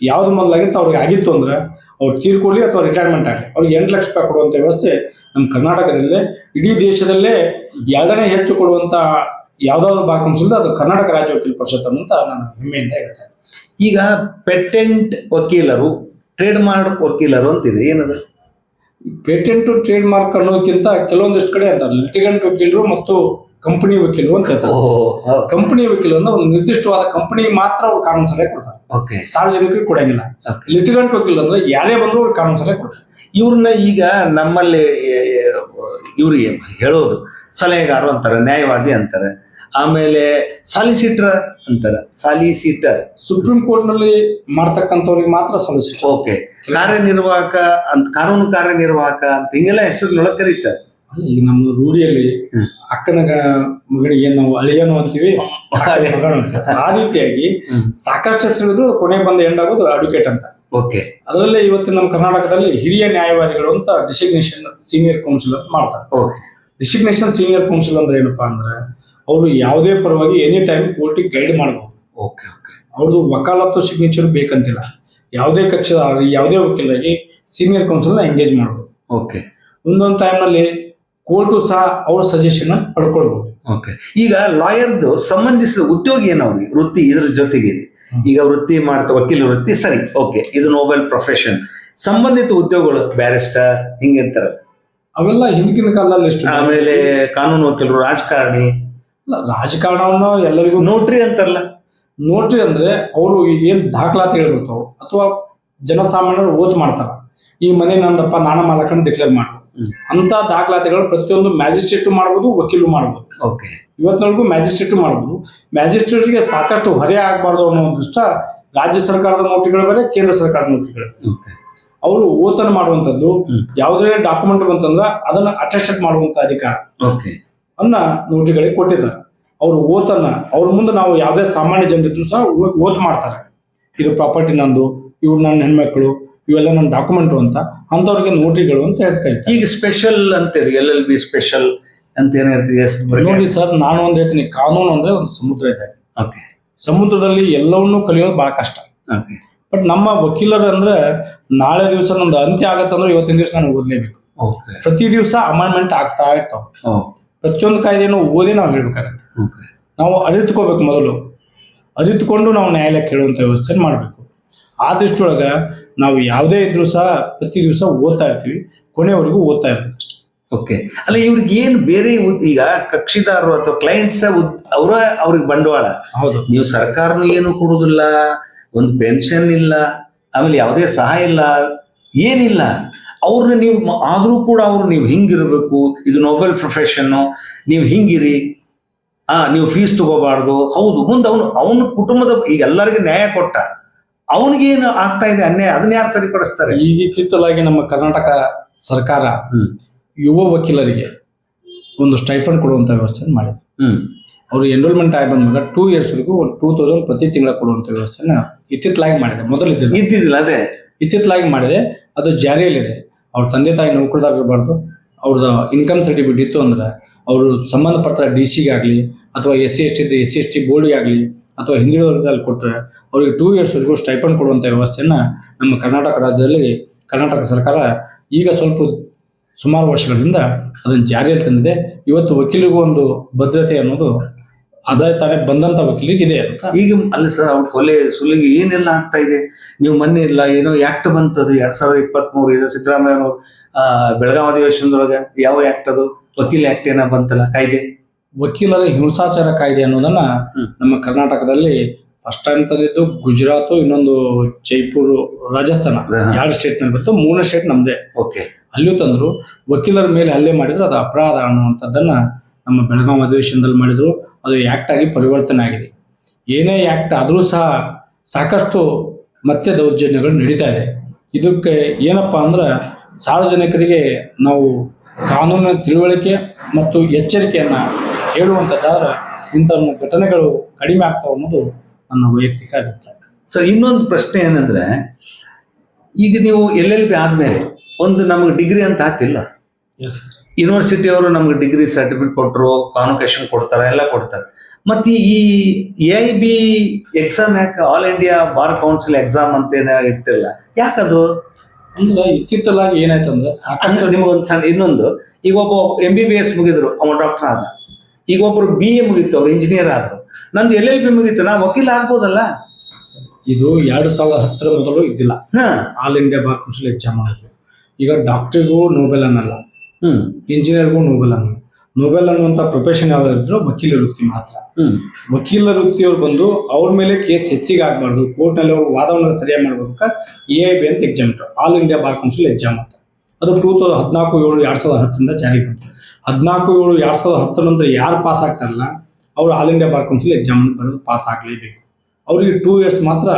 S2: ಯಾವ್ದು ಮೊದಲಾಗಿತ್ತು ಅವ್ರಿಗೆ ಆಗಿತ್ತು ಅಂದ್ರೆ ಅವ್ರು ತೀರ್ಕೊಳ್ಳಿ ಅಥವಾ ರಿಟೈರ್ಮೆಂಟ್ ಆಗಲಿ. ಅವ್ರಿಗೆ ಎಂಟು ಲಕ್ಷ ರೂಪಾಯಿ ಕೊಡುವಂತ ವ್ಯವಸ್ಥೆ ನಮ್ಮ ಕರ್ನಾಟಕದಲ್ಲೇ ಇಡೀ ದೇಶದಲ್ಲೇ ಎರಡನೇ ಹೆಚ್ಚು ಕೊಡುವಂತ ಯಾವ್ದಾದ್ರು ಕೌನ್ಸಿಲ್ ಅದು ಕರ್ನಾಟಕ ರಾಜ್ಯ ವಕೀಲ ಪರಿಷತ್ ಅಂತ ನಾನು ಹೆಮ್ಮೆಯಿಂದ ಹೇಳ್ತೇನೆ
S1: ಈಗ ಪೇಟೆಂಟ್ ವಕೀಲರು ಟ್ರೇಡ್ ಮಾರ್ಕ್ ವಕೀಲರು ಅಂತಿದೆ ಏನದು?
S2: ಪೇಟೆಂಟ್ ಟ್ರೇಡ್ ಮಾರ್ಕ್ ಅನ್ನೋಕ್ಕಿಂತ ಕೆಲವೊಂದಿಷ್ಟು ಕಡೆ ಅಂತ ಲಿಟಿಗಂಟ್ ವಕೀಲರು ಮತ್ತು ಕಂಪನಿ ವಕೀಲರು ಅಂತ ಕಂಪನಿ ವಕೀಲರು ಅಂದ್ರೆ ಒಂದು ನಿರ್ದಿಷ್ಟವಾದ ಕಂಪನಿ ಮಾತ್ರ ಅವ್ರು ಕಾನೂನು ಸಲಹೆ ಕೊಡ್ತಾರೆ.
S1: ಓಕೆ
S2: ಸಾರ್ವಜನಿಕರಿಗೆ ಕೊಡಂಗಿಲ್ಲ. ಲಿಟಿಗಂಟ್ ವಕೀಲ ಅಂದ್ರೆ ಯಾರೇ ಬಂದ್ರು ಅವ್ರು ಕಾನೂನು ಸಲಹೆ ಕೊಡ್ತಾರೆ.
S1: ಇವ್ರನ್ನ ಈಗ ನಮ್ಮಲ್ಲಿ ಇವ್ರಿಗೆ ಹೇಳೋದು ಸಲಹೆಗಾರರು ಅಂತಾರೆ ನ್ಯಾಯವಾದಿ ಅಂತಾರೆ. ಆಮೇಲೆ ಸಾಲಿಸಿಟರ್ ಅಂತಾರ. ಸಾಲಿಸಿಟರ್
S2: ಸುಪ್ರೀಂ ಕೋರ್ಟ್ನಲ್ಲಿ ಮಾಡ್ತಕ್ಕಂಥವ್ರಿಗೆ ಮಾತ್ರ ಸಾಲಿಸಿಟರ್
S1: ಓಕೆ ಕಾರ್ಯನಿರ್ವಾಹಕ ಅಂತ ಕಾನೂನು ಕಾರ್ಯನಿರ್ವಾಹಕ ಅಂತ ಹಿಂಗೆಲ್ಲ ಹೆಸರಿನೊಳಗೆ ಕರೀತಾರೆ.
S2: ಈಗ ನಮ್ಮ ರೂಢಿಯಲ್ಲಿ. ಅಕ್ಕನ ಗ- ಮಗನಿಗೆ ಏನ್ ನಾವು ಅಳಿಯನು ಅಂತೀವಿ. ಆ ರೀತಿಯಾಗಿ ಸಾಕಷ್ಟು ಹೆಸರಿದ್ರು ಕೊನೆ ಬಂದ ಎಂಡ್ ಆಗೋದು ಅಡ್ವೊಕೇಟ್ ಅಂತ.
S1: ಓಕೆ
S2: ಅದರಲ್ಲೇ ಇವತ್ತು ನಮ್ಮ ಕರ್ನಾಟಕದಲ್ಲಿ ಹಿರಿಯ ನ್ಯಾಯವಾದಿಗಳು ಅಂತ ಡಿಸಿಗ್ನೇಷನ್ ಸೀನಿಯರ್ ಕೌನ್ಸಿಲ್ ಮಾಡ್ತಾರೆ. ಡಿಸಿಗ್ನೇಷನ್ ಸೀನಿಯರ್ ಕೌನ್ಸಿಲ್ ಅಂದ್ರೆ ಏನಪ್ಪಾ ಅಂದ್ರೆ ಅವರು ಯಾವುದೇ ಪರವಾಗಿ ಎನಿ ಟೈಮ್ ಕೋರ್ಟಿಗೆ ಗೈಡ್ ಮಾಡಬಹುದು
S1: ಓಕೆ ಓಕೆ
S2: ಅವ್ರದ್ದು ವಕಾಲತ್ತು ಸಿಗ್ನೇಚರ್ ಬೇಕಂತಿಲ್ಲ. ಯಾವುದೇ ಕಕ್ಷದ ಯಾವುದೇ ವಕೀಲರಾಗಿ ಸೀನಿಯರ್ ಕೌನ್ಸಿಲ್ನ ಎಂಗೇಜ್ ಮಾಡಬಹುದು
S1: ಓಕೆ
S2: ಒಂದೊಂದು ಟೈಮ್ನಲ್ಲಿ ಕೋರ್ಟು ಸಹ ಅವ್ರ ಸಜೆಷನ್ ಪಡ್ಕೊಳ್ಬಹುದು
S1: ಓಕೆ ಈಗ ಲಾಯರ್ದು ಸಂಬಂಧಿಸಿದ ಉದ್ಯೋಗ ಏನು ಅವ್ರಿಗೆ ವೃತ್ತಿ ಇದ್ರ ಜೊತೆಗೆ ಈಗ ವೃತ್ತಿ ಮಾಡ್ತಾ ವಕೀಲ ವೃತ್ತಿ ಸರಿ ಓಕೆ ಇದು ನೋಬೆಲ್ ಪ್ರೊಫೆಷನ್ ಸಂಬಂಧಿತ ಉದ್ಯೋಗಗಳು ಬ್ಯಾರಿಸ್ಟರ್ ಹಿಂಗಿರ್ತಾರ
S2: ಅವೆಲ್ಲ ಹಿಂದಿನ ಕಾಲದಲ್ಲಿ
S1: ಆಮೇಲೆ ಕಾನೂನು ವಕೀಲರು ರಾಜಕಾರಣಿ
S2: ರಾಜಕಾರಣವನ್ನು ಎಲ್ಲರಿಗೂ
S1: ನೋಟ್ರಿ ಅಂತಾರಲ್ಲ.
S2: ನೋಟ್ರಿ ಅಂದ್ರೆ ಅವರು ಏನ್ ದಾಖಲಾತಿ ಹೇಳ್ಬಿಡ್ತಾವ ಅಥವಾ ಜನಸಾಮಾನ್ಯರು ಓದ್ ಮಾಡ್ತಾರ. ಈ ಮನೆ ನಂದಪ್ಪ ನಾನ ಮಾಲಕನ್ ಡಿಕ್ಲೇರ್ ಮಾಡು. ಅಂತ ದಾಖಲಾತಿಗಳು ಪ್ರತಿಯೊಂದು ಮ್ಯಾಜಿಸ್ಟ್ರೇಟ್ ಮಾಡ್ಬೋದು ವಕೀಲು ಮಾಡ್ಬೋದು.
S1: ಓಕೆ.
S2: ಇವತ್ತಿನವರೆಗೂ ಮ್ಯಾಜಿಸ್ಟ್ರೇಟ್ ಮಾಡ್ಬೋದು. ಮ್ಯಾಜಿಸ್ಟ್ರೇಟ್ಗೆ ಸಾಕಷ್ಟು ಹೊರೆ ಆಗಬಾರ್ದು ಅನ್ನೋ ದೃಷ್ಟ ರಾಜ್ಯ ಸರ್ಕಾರದ ನೋಟಿಗಳು ಬೇರೆ ಕೇಂದ್ರ ಸರ್ಕಾರದ ನೋಟಿಗಳು ಅವರು ಓತನ ಮಾಡುವಂಥದ್ದು. ಯಾವುದೇ ಡಾಕ್ಯುಮೆಂಟ್ ಬಂತಂದ್ರೆ ಅದನ್ನ ಅಟೆಸ್ಟೆಡ್ ಮಾಡುವಂತ ಅಧಿಕಾರ.
S1: ಓಕೆ.
S2: ಅನ್ನ ನೋಟಿಗಳಿಗೆ ಕೊಟ್ಟಿದ್ದಾರೆ. ಅವರು ಓತನ್ನ ಅವ್ರ ಮುಂದೆ ನಾವು ಯಾವುದೇ ಸಾಮಾನ್ಯ ಜನರಿದ್ರು ಸಹ ಓತ್ ಮಾಡ್ತಾರೆ. ಇದು ಪ್ರಾಪರ್ಟಿ ನಂದು ಇವ್ರು ನನ್ನ ಹೆಣ್ಮಕ್ಳು ಇವೆಲ್ಲ ನನ್ನ ಡಾಕ್ಯುಮೆಂಟು ಅಂತ ಅಂಥವ್ರಿಗೆ ನೋಟಿಗಳು ಅಂತ ಹೇಳ್ತಾ
S1: ಈಗ ಸ್ಪೆಷಲ್ ಅಂತೇಳಿ ಎಲ್ ಎಲ್ ಬಿ ಸ್ಪೆಷಲ್ ಅಂತ ಏನಿರ್ತದೆ
S2: ನೋಡಿ ಸರ್ ನಾನು ಒಂದ್ ಹೇಳ್ತೀನಿ ಕಾನೂನು ಅಂದ್ರೆ ಒಂದು ಸಮುದ್ರ ಇದೆ.
S1: ಓಕೆ.
S2: ಸಮುದ್ರದಲ್ಲಿ ಎಲ್ಲವನ್ನೂ ಕಲಿಯೋದು ಬಹಳ ಕಷ್ಟ. ಬಟ್ ನಮ್ಮ ವಕೀಲರು ಅಂದ್ರೆ ನಾಳೆ ದಿವಸ ನಂದು ಅಂತ್ಯ ಆಗತ್ತಂದ್ರೆ ಇವತ್ತಿನ ದಿವಸ ನಾನು ಓದ್ಲೇಬೇಕು. ಪ್ರತಿ ದಿವಸ ಅಮೆಂಡ್ಮೆಂಟ್ ಆಗ್ತಾ ಇರ್ತಾವ. ಪ್ರತಿಯೊಂದು ಕಾಯ್ದೆನೂ ಓದಿ ನಾವು ಹೇಳ್ಬೇಕಾಗತ್ತೆ. ನಾವು ಅರಿತುಕೋಬೇಕು ಮೊದಲು. ಅರಿತುಕೊಂಡು ನಾವು ನ್ಯಾಯಾಲಯಕ್ಕೆ ಹೇಳುವಂಥ ವ್ಯವಸ್ಥೆ ಮಾಡಬೇಕು. ಆ ದೃಷ್ಟಿಯೊಳಗೆ ನಾವು ಯಾವುದೇ ಇದ್ರೂ ಸಹ ಪ್ರತಿ ದಿವಸ ಓದ್ತಾ ಇರ್ತೀವಿ. ಕೊನೆವರೆಗೂ ಓದ್ತಾ ಇರ್ಬೇಕು ಅಷ್ಟೇ.
S1: ಓಕೆ ಅಲ್ಲ ಇವ್ರಿಗೆ ಏನು ಬೇರೆ ಈಗ ಕಕ್ಷಿದಾರರು ಅಥವಾ ಕ್ಲೈಂಟ್ಸ್ ಅವರ ಅವ್ರಿಗೆ ಬಂಡವಾಳ.
S2: ಹೌದು.
S1: ನೀವು ಸರ್ಕಾರನು ಏನು ಕೊಡುದಿಲ್ಲ ಒಂದು ಪೆನ್ಷನ್ ಇಲ್ಲ ಆಮೇಲೆ ಯಾವುದೇ ಸಹಾಯ ಇಲ್ಲ ಏನಿಲ್ಲ. ಅವ್ರನ್ನ ನೀವು ಆದ್ರೂ ಕೂಡ ಅವ್ರು ನೀವು ಹಿಂಗಿರಬೇಕು ಇದು ನೋಬೆಲ್ ಪ್ರೊಫೆಷನ್ನು ನೀವು ಹಿಂಗಿರಿ ಆ ನೀವು ಫೀಸ್ ತಗೋಬಾರ್ದು. ಹೌದು ಮುಂದೆ ಅವನು ಅವನ ಕುಟುಂಬದ ಈಗ ಎಲ್ಲರಿಗೂ ನ್ಯಾಯ ಕೊಟ್ಟ ಅವನಿಗೇನು ಆಗ್ತಾ ಇದೆ ಅನ್ಯಾಯ ಅದನ್ನ ಯಾರು ಸರಿಪಡಿಸ್ತಾರೆ?
S2: ಈಗ ಇತ್ತಿತ್ತಲಾಗಿ ನಮ್ಮ ಕರ್ನಾಟಕ ಸರ್ಕಾರ ಯುವ ವಕೀಲರಿಗೆ ಒಂದು ಸ್ಟೈಫಂಡ್ ಕೊಡುವಂಥ ವ್ಯವಸ್ಥೆ ಮಾಡಿದೆ. ಅವರು ಎನ್ರೋಲ್ಮೆಂಟ್ ಆಗಿ ಬಂದಾಗ ಟೂ ಇಯರ್ಸ್ವರೆಗೂ ಒಂದು ಟೂ ತೌಸಂಡ್ ಪ್ರತಿ ತಿಂಗಳ ಕೊಡುವಂಥ ವ್ಯವಸ್ಥೆನ ಇತ್ತಿತ್ತಲಾಗಿ ಮಾಡಿದೆ ಮೊದಲು ಇದ್ದಿಲ್ಲ
S1: ಇದ್ದಿದ್ದಿಲ್ಲ ಅದೇ.
S2: ಇತ್ತಿತ್ತಲಾಗಿ ಮಾಡಿದೆ ಅದು ಜಾರಿಯಲ್ಲಿದೆ. ಅವ್ರ ತಂದೆ ತಾಯಿ ನೌಕರದಾರ ಇರಬಾರ್ದು. ಅವ್ರದ ಇನ್ಕಮ್ ಸರ್ಟಿಫಿಕೇಟ್ ಇತ್ತು ಅಂದ್ರೆ ಅವರು ಸಂಬಂಧಪಟ್ಟ ಡಿ ಆಗಲಿ ಅಥವಾ S C S T S C S T ಬೋರ್ಡಿಗಾಗಲಿ ಅಥವಾ ಹಿಂದುಳಿದ ವರ್ಗದಲ್ಲಿ ಕೊಟ್ಟರೆ ಅವರಿಗೆ ಟೂ ಇಯರ್ಸ್ವರೆಗೂ ಸ್ಟೈಪಂಡ್ ಕೊಡುವಂಥ ವ್ಯವಸ್ಥೆಯನ್ನು ನಮ್ಮ ಕರ್ನಾಟಕ ರಾಜ್ಯದಲ್ಲಿ ಕರ್ನಾಟಕ ಸರ್ಕಾರ ಈಗ ಸ್ವಲ್ಪ ಸುಮಾರು ವರ್ಷಗಳಿಂದ ಅದನ್ನು ಜಾರಿಯಲ್ಲಿ ತಂದಿದೆ. ಇವತ್ತು ವಕೀಲರಿಗೂ ಒಂದು ಭದ್ರತೆ ಅನ್ನೋದು ಅದೇ ತಾನೇ ಬಂದಂತ ವಕೀಲಿಗೆ ಇದೆ ಅಂತ.
S1: ಈಗ ಅಲ್ಲಿ ಸರ್ ಅವ್ರ ಕೊಲೆ ಸುಲಿಗೆ ಏನೆಲ್ಲ ಆಗ್ತಾ ಇದೆ? ನೀವು ಮೊನ್ನೆ ಇಲ್ಲ ಏನೋ ಆಕ್ಟ್ ಬಂತದು ಎರಡ್ ಸಾವಿರದ ಇಪ್ಪತ್ತ್ ಮೂರು ಇದು ಸಿದ್ದರಾಮಯ್ಯನವರು ಬೆಳಗಾವಿ ಅಧಿವೇಶನದೊಳಗೆ ಯಾವ ಆಕ್ಟ್ ಅದು? ವಕೀಲ ಆಕ್ಟ್ ಏನೋ ಬಂತಲ್ಲ ಕಾಯ್ದೆ?
S2: ವಕೀಲರ ಹಿಂಸಾಚಾರ ಕಾಯ್ದೆ ಅನ್ನೋದನ್ನ ನಮ್ಮ ಕರ್ನಾಟಕದಲ್ಲಿ ಫಸ್ಟ್ ಟೈಮ್ ತಂದಿದ್ದು ಗುಜರಾತ್ ಇನ್ನೊಂದು ಜೈಪುರ್ ರಾಜಸ್ಥಾನ. ಎರಡು ಸ್ಟೇಟ್ನಲ್ಲಿ ಬಂತು ಮೂರನೇ ಸ್ಟೇಟ್ ನಮ್ದೇ.
S1: ಓಕೆ
S2: ಅಲ್ಲಿಯೂ ತಂದ್ರು. ವಕೀಲರ ಮೇಲೆ ಹಲ್ಲೆ ಮಾಡಿದ್ರೆ ಅದು ಅಪರಾಧ ಅನ್ನುವಂಥದ್ದನ್ನ ನಮ್ಮ ಬೆಳಗಾವಿ ಅಧಿವೇಶನದಲ್ಲಿ ಮಾಡಿದ್ರು, ಅದು ಆಕ್ಟ್ ಆಗಿ ಪರಿವರ್ತನೆ ಆಗಿದೆ. ಏನೇ ಆಕ್ಟ್ ಆದರೂ ಸಹ ಸಾಕಷ್ಟು ಮತ್ತೆ ದೌರ್ಜನ್ಯಗಳು ನಡೀತಾ ಇದೆ. ಇದಕ್ಕೆ ಏನಪ್ಪ ಅಂದ್ರೆ ಸಾರ್ವಜನಿಕರಿಗೆ ನಾವು ಕಾನೂನಿನ ತಿಳುವಳಿಕೆ ಮತ್ತು ಎಚ್ಚರಿಕೆಯನ್ನು ಹೇಳುವಂಥದ್ದಾದ್ರೆ ಇಂಥ ಘಟನೆಗಳು ಕಡಿಮೆ ಆಗ್ತಾವ ಅನ್ನೋದು ನನ್ನ ವೈಯಕ್ತಿಕ ಅಭಿಪ್ರಾಯ.
S1: ಸರ್ ಇನ್ನೊಂದು ಪ್ರಶ್ನೆ ಏನಂದ್ರೆ, ಈಗ ನೀವು ಎಲ್ ಎಲ್ ಬಿ ಆದ್ಮೇಲೆ ಒಂದು ನಮಗೆ ಡಿಗ್ರಿ ಅಂತ ಆಗ್ತಿಲ್ಲ. ಯೂನಿವರ್ಸಿಟಿ ಅವರು ನಮ್ಗೆ ಡಿಗ್ರಿ ಸರ್ಟಿಫಿಕೇಟ್ ಕೊಟ್ಟರು ಕಾನ್ವಕೇಶನ್ ಕೊಡ್ತಾರೆ ಎಲ್ಲ ಕೊಡ್ತಾರೆ. ಮತ್ತೆ ಈ ಎ ಐ ಬಿ ಎಕ್ಸಾಮ್ ಯಾಕೆ all India bar council exam ಅಂತ ಇರ್ತಿಲ್ಲ. ಯಾಕದು?
S2: ಅಂದ್ರೆ ಇತ್ತಿತ್ತಲಾಗಿ ಏನಾಯ್ತಂದ್ರೆ ಸಾಕಷ್ಟು
S1: ನಿಮಗೆ ಒಂದು ಸಣ್ಣ ಇನ್ನೊಂದು. ಈಗ ಒಬ್ಬ ಎಂ ಬಿ ಬಿ ಎಸ್ ಮುಗಿದ್ರು ಅವ ಡಾಕ್ಟರ್ ಆದ. ಈಗ ಒಬ್ರು ಬಿ ಎ ಮುಗಿತು ಅವ್ರು ಇಂಜಿನಿಯರ್ ಆದ್ರು. ನಂದು ಎಲ್ ಎಲ್ ಬಿ ಮುಗೀತು ನಾ ವಕೀಲ ಆಗ್ಬೋದಲ್ಲ?
S2: ಇದು ಎರಡು ಸಾವಿರದ ಹತ್ತರ ಮೊದಲು ಇದ್ದಿಲ್ಲ.
S1: ಹಾ.
S2: All India bar council exam ಮಾಡಿದ್ರು ಈಗ ಡಾಕ್ಟರ್ಗೂ ನೋಬೆಲ್ ಅನ್ನಲ್ಲ.
S1: ಹ್ಮ್.
S2: ಇಂಜಿನಿಯರ್ಗೂ ನೋಬೆಲ್ ಅನ್ನು. ನೋಬೆಲ್ ಅನ್ನುವಂತ ಪ್ರೊಫೆಷನ್ ಯಾವ್ದಾದ್ರು ವಕೀಲ ವೃತ್ತಿ ಮಾತ್ರ.
S1: ಹ್ಮ್.
S2: ವಕೀಲ ವೃತ್ತಿಯವ್ರು ಬಂದು ಅವ್ರ ಮೇಲೆ ಕೇಸ್ ಹೆಚ್ಚಿಗೆ ಆಗ್ಬಾರ್ದು. ಕೋರ್ಟ್ನಲ್ಲಿ ಅವ್ರು ವಾದವನ್ನು ಸರಿಯಾಗಿ ಮಾಡ್ಬೇಕ ಎ ಐ ಬಿ ಅಂತ ಎಕ್ಸಾಮ್ ಇಟ್ಟು all India bar council exam ಅಂತ. ಅದು ಟೂ ತೌಸಂಡ್ ಹದಿನಾಲ್ಕು ಏಳು ಎರಡ್ ಸಾವಿರದ ಹತ್ತರಿಂದ ಜಾರಿ ಬಂತು. ಹದಿನಾಲ್ಕು ಏಳು ಎರಡ್ ಸಾವಿರದ ಹತ್ತರ ನಂತರ ಯಾರು ಪಾಸ್ ಆಗ್ತಾರಲ್ಲ ಅವ್ರು all India bar council exam ಬರೆದು ಪಾಸ್ ಆಗಲೇಬೇಕು. ಅವರಿಗೆ ಟೂ ಇಯರ್ಸ್ ಮಾತ್ರ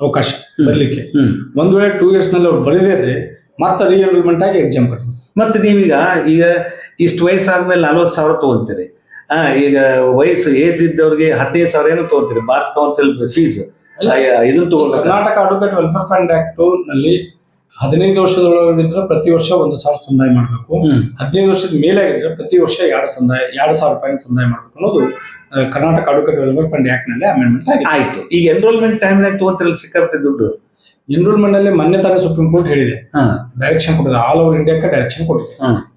S2: ಅವಕಾಶ ಬರಲಿಕ್ಕೆ. ಒಂದು ವೇಳೆ ಟೂ ಇಯರ್ಸ್ನಲ್ಲಿ ಅವ್ರು ಬರೀದೇ ಇದ್ರೆ ಮತ್ತೆ ರೀಎನ್ರೋಲ್ಮೆಂಟ್ ಆಗಿ ಎಕ್ಸಾಮ್ ಕಟ್ಟಬೇಕು
S1: ಮತ್ತೆ ನೀವೀಗ ಈಗ ಇಷ್ಟು ವಯಸ್ಸಾದ್ಮೇಲೆ ನಲ್ವತ್ತು ಸಾವಿರ ತಗೊಂತೀರಿ ಆ ಈಗ ವಯಸ್ಸು ಏಜ್ ಇದ್ದವ್ರಿಗೆ ಹದಿನೈದು ಸಾವಿರ ಏನೋ ತಗೊಂತೀರಿ ಬಾರ್ ಕೌನ್ಸಿಲ್ ಫೀಸ್ ಇದನ್ನ ತಗೊಳ್ಬೇಕು.
S2: ಕರ್ನಾಟಕ ಅಡ್ವೊಕೇಟ್ ವೆಲ್ಫೇರ್ ಫಂಡ್ ಆಕ್ಟ್ನಲ್ಲಿ ಹದಿನೈದು ವರ್ಷದೊಳಗಿದ್ರೆ ಪ್ರತಿ ವರ್ಷ ಒಂದು ಸಾವಿರ ಸಂದಾಯ ಮಾಡಬೇಕು. ಹದಿನೈದು ವರ್ಷದ ಮೇಲೆ ಆಗಿದ್ರೆ ಪ್ರತಿ ವರ್ಷ ಎರಡು ಸಂದಾಯ ಎರಡು ಸಾವಿರ ರೂಪಾಯಿ ಸಂದಾಯ ಮಾಡಬೇಕು ಅನ್ನೋದು ಕರ್ನಾಟಕ ಅಡ್ವೊಕೇಟ್ ವೆಲ್ಫೇರ್ ಫಂಡ್ ಆಕ್ಟ್ನಲ್ಲಿ ಅಮೆಂಡ್ಮೆಂಟ್ ಆಗಿದೆ.
S1: ಆಯ್ತು. ಈಗ ಎನ್ರೋಲ್ಮೆಂಟ್ ಟೈಮ್ನಾಗ ತಗೊಂತಿರಲ್ಲ ಸಿಕ್ಕಾಪಟ್ಟೆ ದುಡ್ಡು?
S2: ಎನ್ರೋಲ್ಮೆಂಟ್ನಲ್ಲಿ ಮೊನ್ನೆ ತಾನೆ ಸುಪ್ರೀಂ ಕೋರ್ಟ್ ಹೇಳಿದೆ. ಡೈರೆಕ್ಷನ್ ಕೊಟ್ಟಿದೆ. ಆಲ್ ಓವರ್ ಇಂಡಿಯಾಕ್ಕೆ ಡೈರೆಕ್ಷನ್ ಕೊಟ್ಟಿದೆ.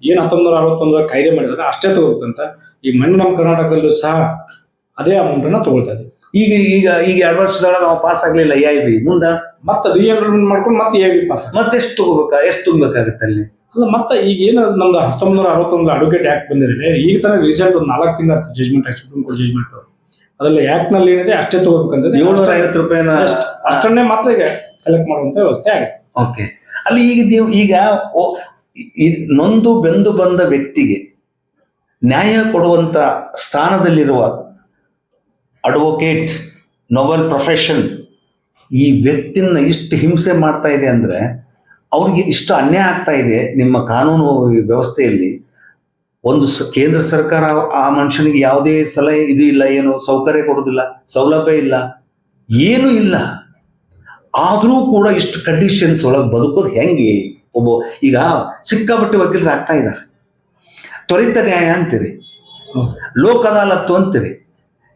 S2: ಏನ್ ಹತ್ತೊಂಬತ್ತು ನೂರ ಅರವತ್ತೊಂದರ ಕಾಯ್ದೆ ಮಾಡಿದ್ರೆ ಅಷ್ಟೇ ತಗೋಬೇಕಂತ ಈ ಮೊನ್ನೆ ನಮ್ಮ ಕರ್ನಾಟಕದಲ್ಲೂ ಸಹ ಅದೇ ಅಮೌಂಟ್ ಅನ್ನ ತಗೊಳ್ತಾ ಇದೆ.
S1: ಈಗ ಈಗ ಈಗ ಎರಡು ವರ್ಷದೊಳಗೆ ನಾವು ಪಾಸ್ ಆಗ್ಲಿಲ್ಲ ಐ ಬಿ ಮುಂದ?
S2: ಮತ್ತೆ ರೀಎನ್ರೋಲ್ಮೆಂಟ್ ಮಾಡ್ಕೊಂಡು ಮತ್ತೆ ಎ ಬಿ ಪಾಸ್
S1: ಮತ್ತೆ ಎಷ್ಟು ತಗೋಬೇಕಾ? ಎಷ್ಟು ತುಂಬಬೇಕಾಗುತ್ತೆ ಅಲ್ಲಿ?
S2: ಅಲ್ಲ ಮತ್ತೆ ಈಗ ಏನು ನಮ್ದು ಹತ್ತೊಂಬತ್ತು ನೂರ ಅರವತ್ತೊಂದು ಅಡ್ವೊಕೇಟ್ ಆಕ್ಟ್ ಬಂದಿದೆ. ಈಗ ತಾನೇ ರೀಸೆಂಟ್ ಒಂದು ನಾಲ್ಕು ತಿಂಗಳ ಜಜ್ಮೆಂಟ್ ಆಯ್ತು ಸುಪ್ರೀಂ ಕೋರ್ಟ್ ಜಜ್ಮೆಂಟ್ ಅದ್ರಲ್ಲಿ ಆಕ್ಟ್ನಲ್ಲಿ ಏನಿದೆ ಅಷ್ಟೇ ತಗೋಬೇಕಂತ
S1: ಏಳ್ನೂರ ಐವತ್ತು ರೂಪಾಯಿನ
S2: ಅಷ್ಟನ್ನೇ ಮಾತ್ರ ಈಗ ಕಲೆಕ್ಟ್ ಮಾಡುವಂತ ವ್ಯವಸ್ಥೆ ಆಗಿದೆ.
S1: ಓಕೆ ಅಲ್ಲಿ ಈಗ ನೀವು, ಈಗ ನೊಂದು ಬೆಂದು ಬಂದ ವ್ಯಕ್ತಿಗೆ ನ್ಯಾಯ ಕೊಡುವಂತ ಸ್ಥಾನದಲ್ಲಿರುವ ಅಡ್ವೊಕೇಟ್ ನೊಬೆಲ್ ಪ್ರೊಫೆಷನ್ ಈ ವ್ಯಕ್ತಿನ ಇಷ್ಟು ಹಿಂಸೆ ಮಾಡ್ತಾ ಇದೆ ಅಂದ್ರೆ ಅವ್ರಿಗೆ ಇಷ್ಟು ಅನ್ಯಾಯ ಆಗ್ತಾ ಇದೆ ನಿಮ್ಮ ಕಾನೂನು ವ್ಯವಸ್ಥೆಯಲ್ಲಿ. ಒಂದು ಕೇಂದ್ರ ಸರ್ಕಾರ ಆ ಮನುಷ್ಯನಿಗೆ ಯಾವುದೇ ಸಲಹೆ ಇದು ಇಲ್ಲ, ಏನು ಸೌಕರ್ಯ ಕೊಡೋದಿಲ್ಲ, ಸೌಲಭ್ಯ ಇಲ್ಲ, ಏನೂ ಇಲ್ಲ. ಆದರೂ ಕೂಡ ಇಷ್ಟು ಕಂಡೀಷನ್ಸ್ ಒಳಗೆ ಬದುಕೋದು ಹೆಂಗೆ? ಒಬ್ಬ ಈಗ ಸಿಕ್ಕಾಪಟ್ಟೆ ವಕೀಲರು ಆಗ್ತಾ ಇದ್ದಾರೆ. ತ್ವರಿತ ನ್ಯಾಯ ಅಂತೀರಿ. ಲೋಕ ಅದಾಲತ್ತು ಅಂತೀರಿ.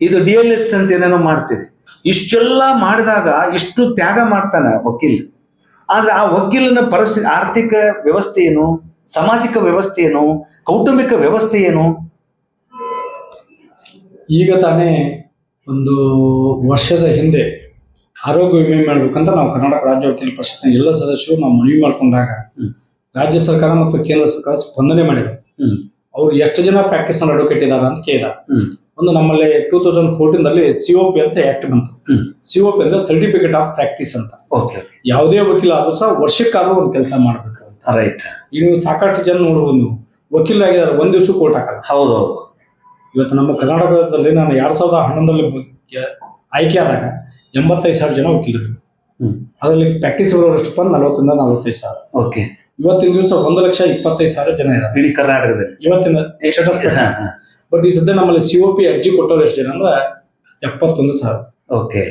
S1: ಇದು ಡಿ ಎಲ್ ಎಸ್ ಅಂತ ಏನೇನೋ ಮಾಡ್ತೀರಿ. ಇಷ್ಟೆಲ್ಲ ಮಾಡಿದಾಗ ಇಷ್ಟು ತ್ಯಾಗ ಮಾಡ್ತಾನೆ ವಕೀಲ. ಆದರೆ ಆ ವಕೀಲನ ಪರಿಸ್ಥಿತಿ ಆರ್ಥಿಕ ವ್ಯವಸ್ಥೆ ಏನು? ಸಾಮಾಜಿಕ ವ್ಯವಸ್ಥೆ ಏನು? ಕೌಟುಂಬಿಕ ವ್ಯವಸ್ಥೆ ಏನು?
S2: ಈಗ ತಾನೇ ಒಂದು ವರ್ಷದ ಹಿಂದೆ ಆರೋಗ್ಯ ವಿಮೆ ಮಾಡಬೇಕಂತ ನಾವು ಕರ್ನಾಟಕ ರಾಜ್ಯ ವಕೀಲ ಪರಿಷತ್ನ ಎಲ್ಲ ಸದಸ್ಯರು ನಾವು ಮನವಿ ಮಾಡಿಕೊಂಡಾಗ ರಾಜ್ಯ ಸರ್ಕಾರ ಮತ್ತು ಕೇಂದ್ರ ಸರ್ಕಾರ ಸ್ಪಂದನೆ ಮಾಡಿದ್ರು. ಅವ್ರು ಎಷ್ಟು ಜನ ಪ್ರಾಕ್ಟೀಸ್ ಅಡ್ವೊಕೇಟ್ ಇದ್ದಾರೆ ಅಂತ ಕೇಳಿದ ಒಂದು ನಮ್ಮಲ್ಲಿ ಟೂ ತೌಸಂಡ್ ಫೋರ್ಟೀನ್ ದಲ್ಲಿ ಸಿಒಪಿ ಅಂತ ಆಕ್ಟ್ ಬಂತು. ಸಿಒಪಿ ಅಂದ್ರೆ ಸರ್ಟಿಫಿಕೇಟ್ ಆಫ್ ಪ್ರಾಕ್ಟೀಸ್ ಅಂತ.
S1: ಓಕೆ
S2: ಯಾವುದೇ ವಕೀಲ ಆದ್ರೂ ಸಹ ವರ್ಷಕ್ಕಾದ್ರೂ ಒಂದು ಕೆಲಸ ಮಾಡ್ಬೇಕು ಅಂತ.
S1: ರೈಟ್
S2: ಈಗ ನೀವು ಸಾಕಷ್ಟು ಜನ ನೋಡಬಹುದು ವಕೀಲ ಆಗಿದ್ದಾರೆ ಒಂದ್ ದಿವಸ ಕೋರ್ಟ್ ಹಾಕಲ್ಲ.
S1: ಹೌದು
S2: ಇವತ್ತು ನಮ್ಮ ಕರ್ನಾಟಕದಲ್ಲಿ ನಾನು ಎರಡ್ ಸಾವಿರದ ಹನ್ನೊಂದರಲ್ಲಿ ಆಯ್ಕೆ ಆದಾಗ ಎಂಬತ್ತೈದು ಸಾವಿರ ಜನ ವಕೀಲರು ಅದರಲ್ಲಿ ಪ್ರಾಕ್ಟೀಸ್ ಬರೋಷ್ಟು ಬಂದು ನಲವತ್ತರಿಂದ ನಲವತ್ತೈದು ಸಾವಿರ.
S1: ಓಕೆ.
S2: ಇವತ್ತಿನ ದಿವಸ ಒಂದು ಲಕ್ಷ ಇಪ್ಪತ್ತೈದು ಸಾವಿರ ಜನ ಇದ್ದಾರೆ.
S1: ಇಡೀ ಕರ್ನಾಟಕದಲ್ಲಿ?
S2: ಇವತ್ತಿನ ಸ್ಟೇಟಸ್. ಬಟ್ ಈ ಸದ್ಯ ನಮ್ಮಲ್ಲಿ ಸಿಒಪಿ ಅರ್ಜಿ ಕೊಟ್ಟವ್ರು ಎಷ್ಟು ಜನ ಅಂದ್ರೆ ಎಪ್ಪತ್ತೊಂದು ಸಾವಿರ.
S1: ಓಕೆ.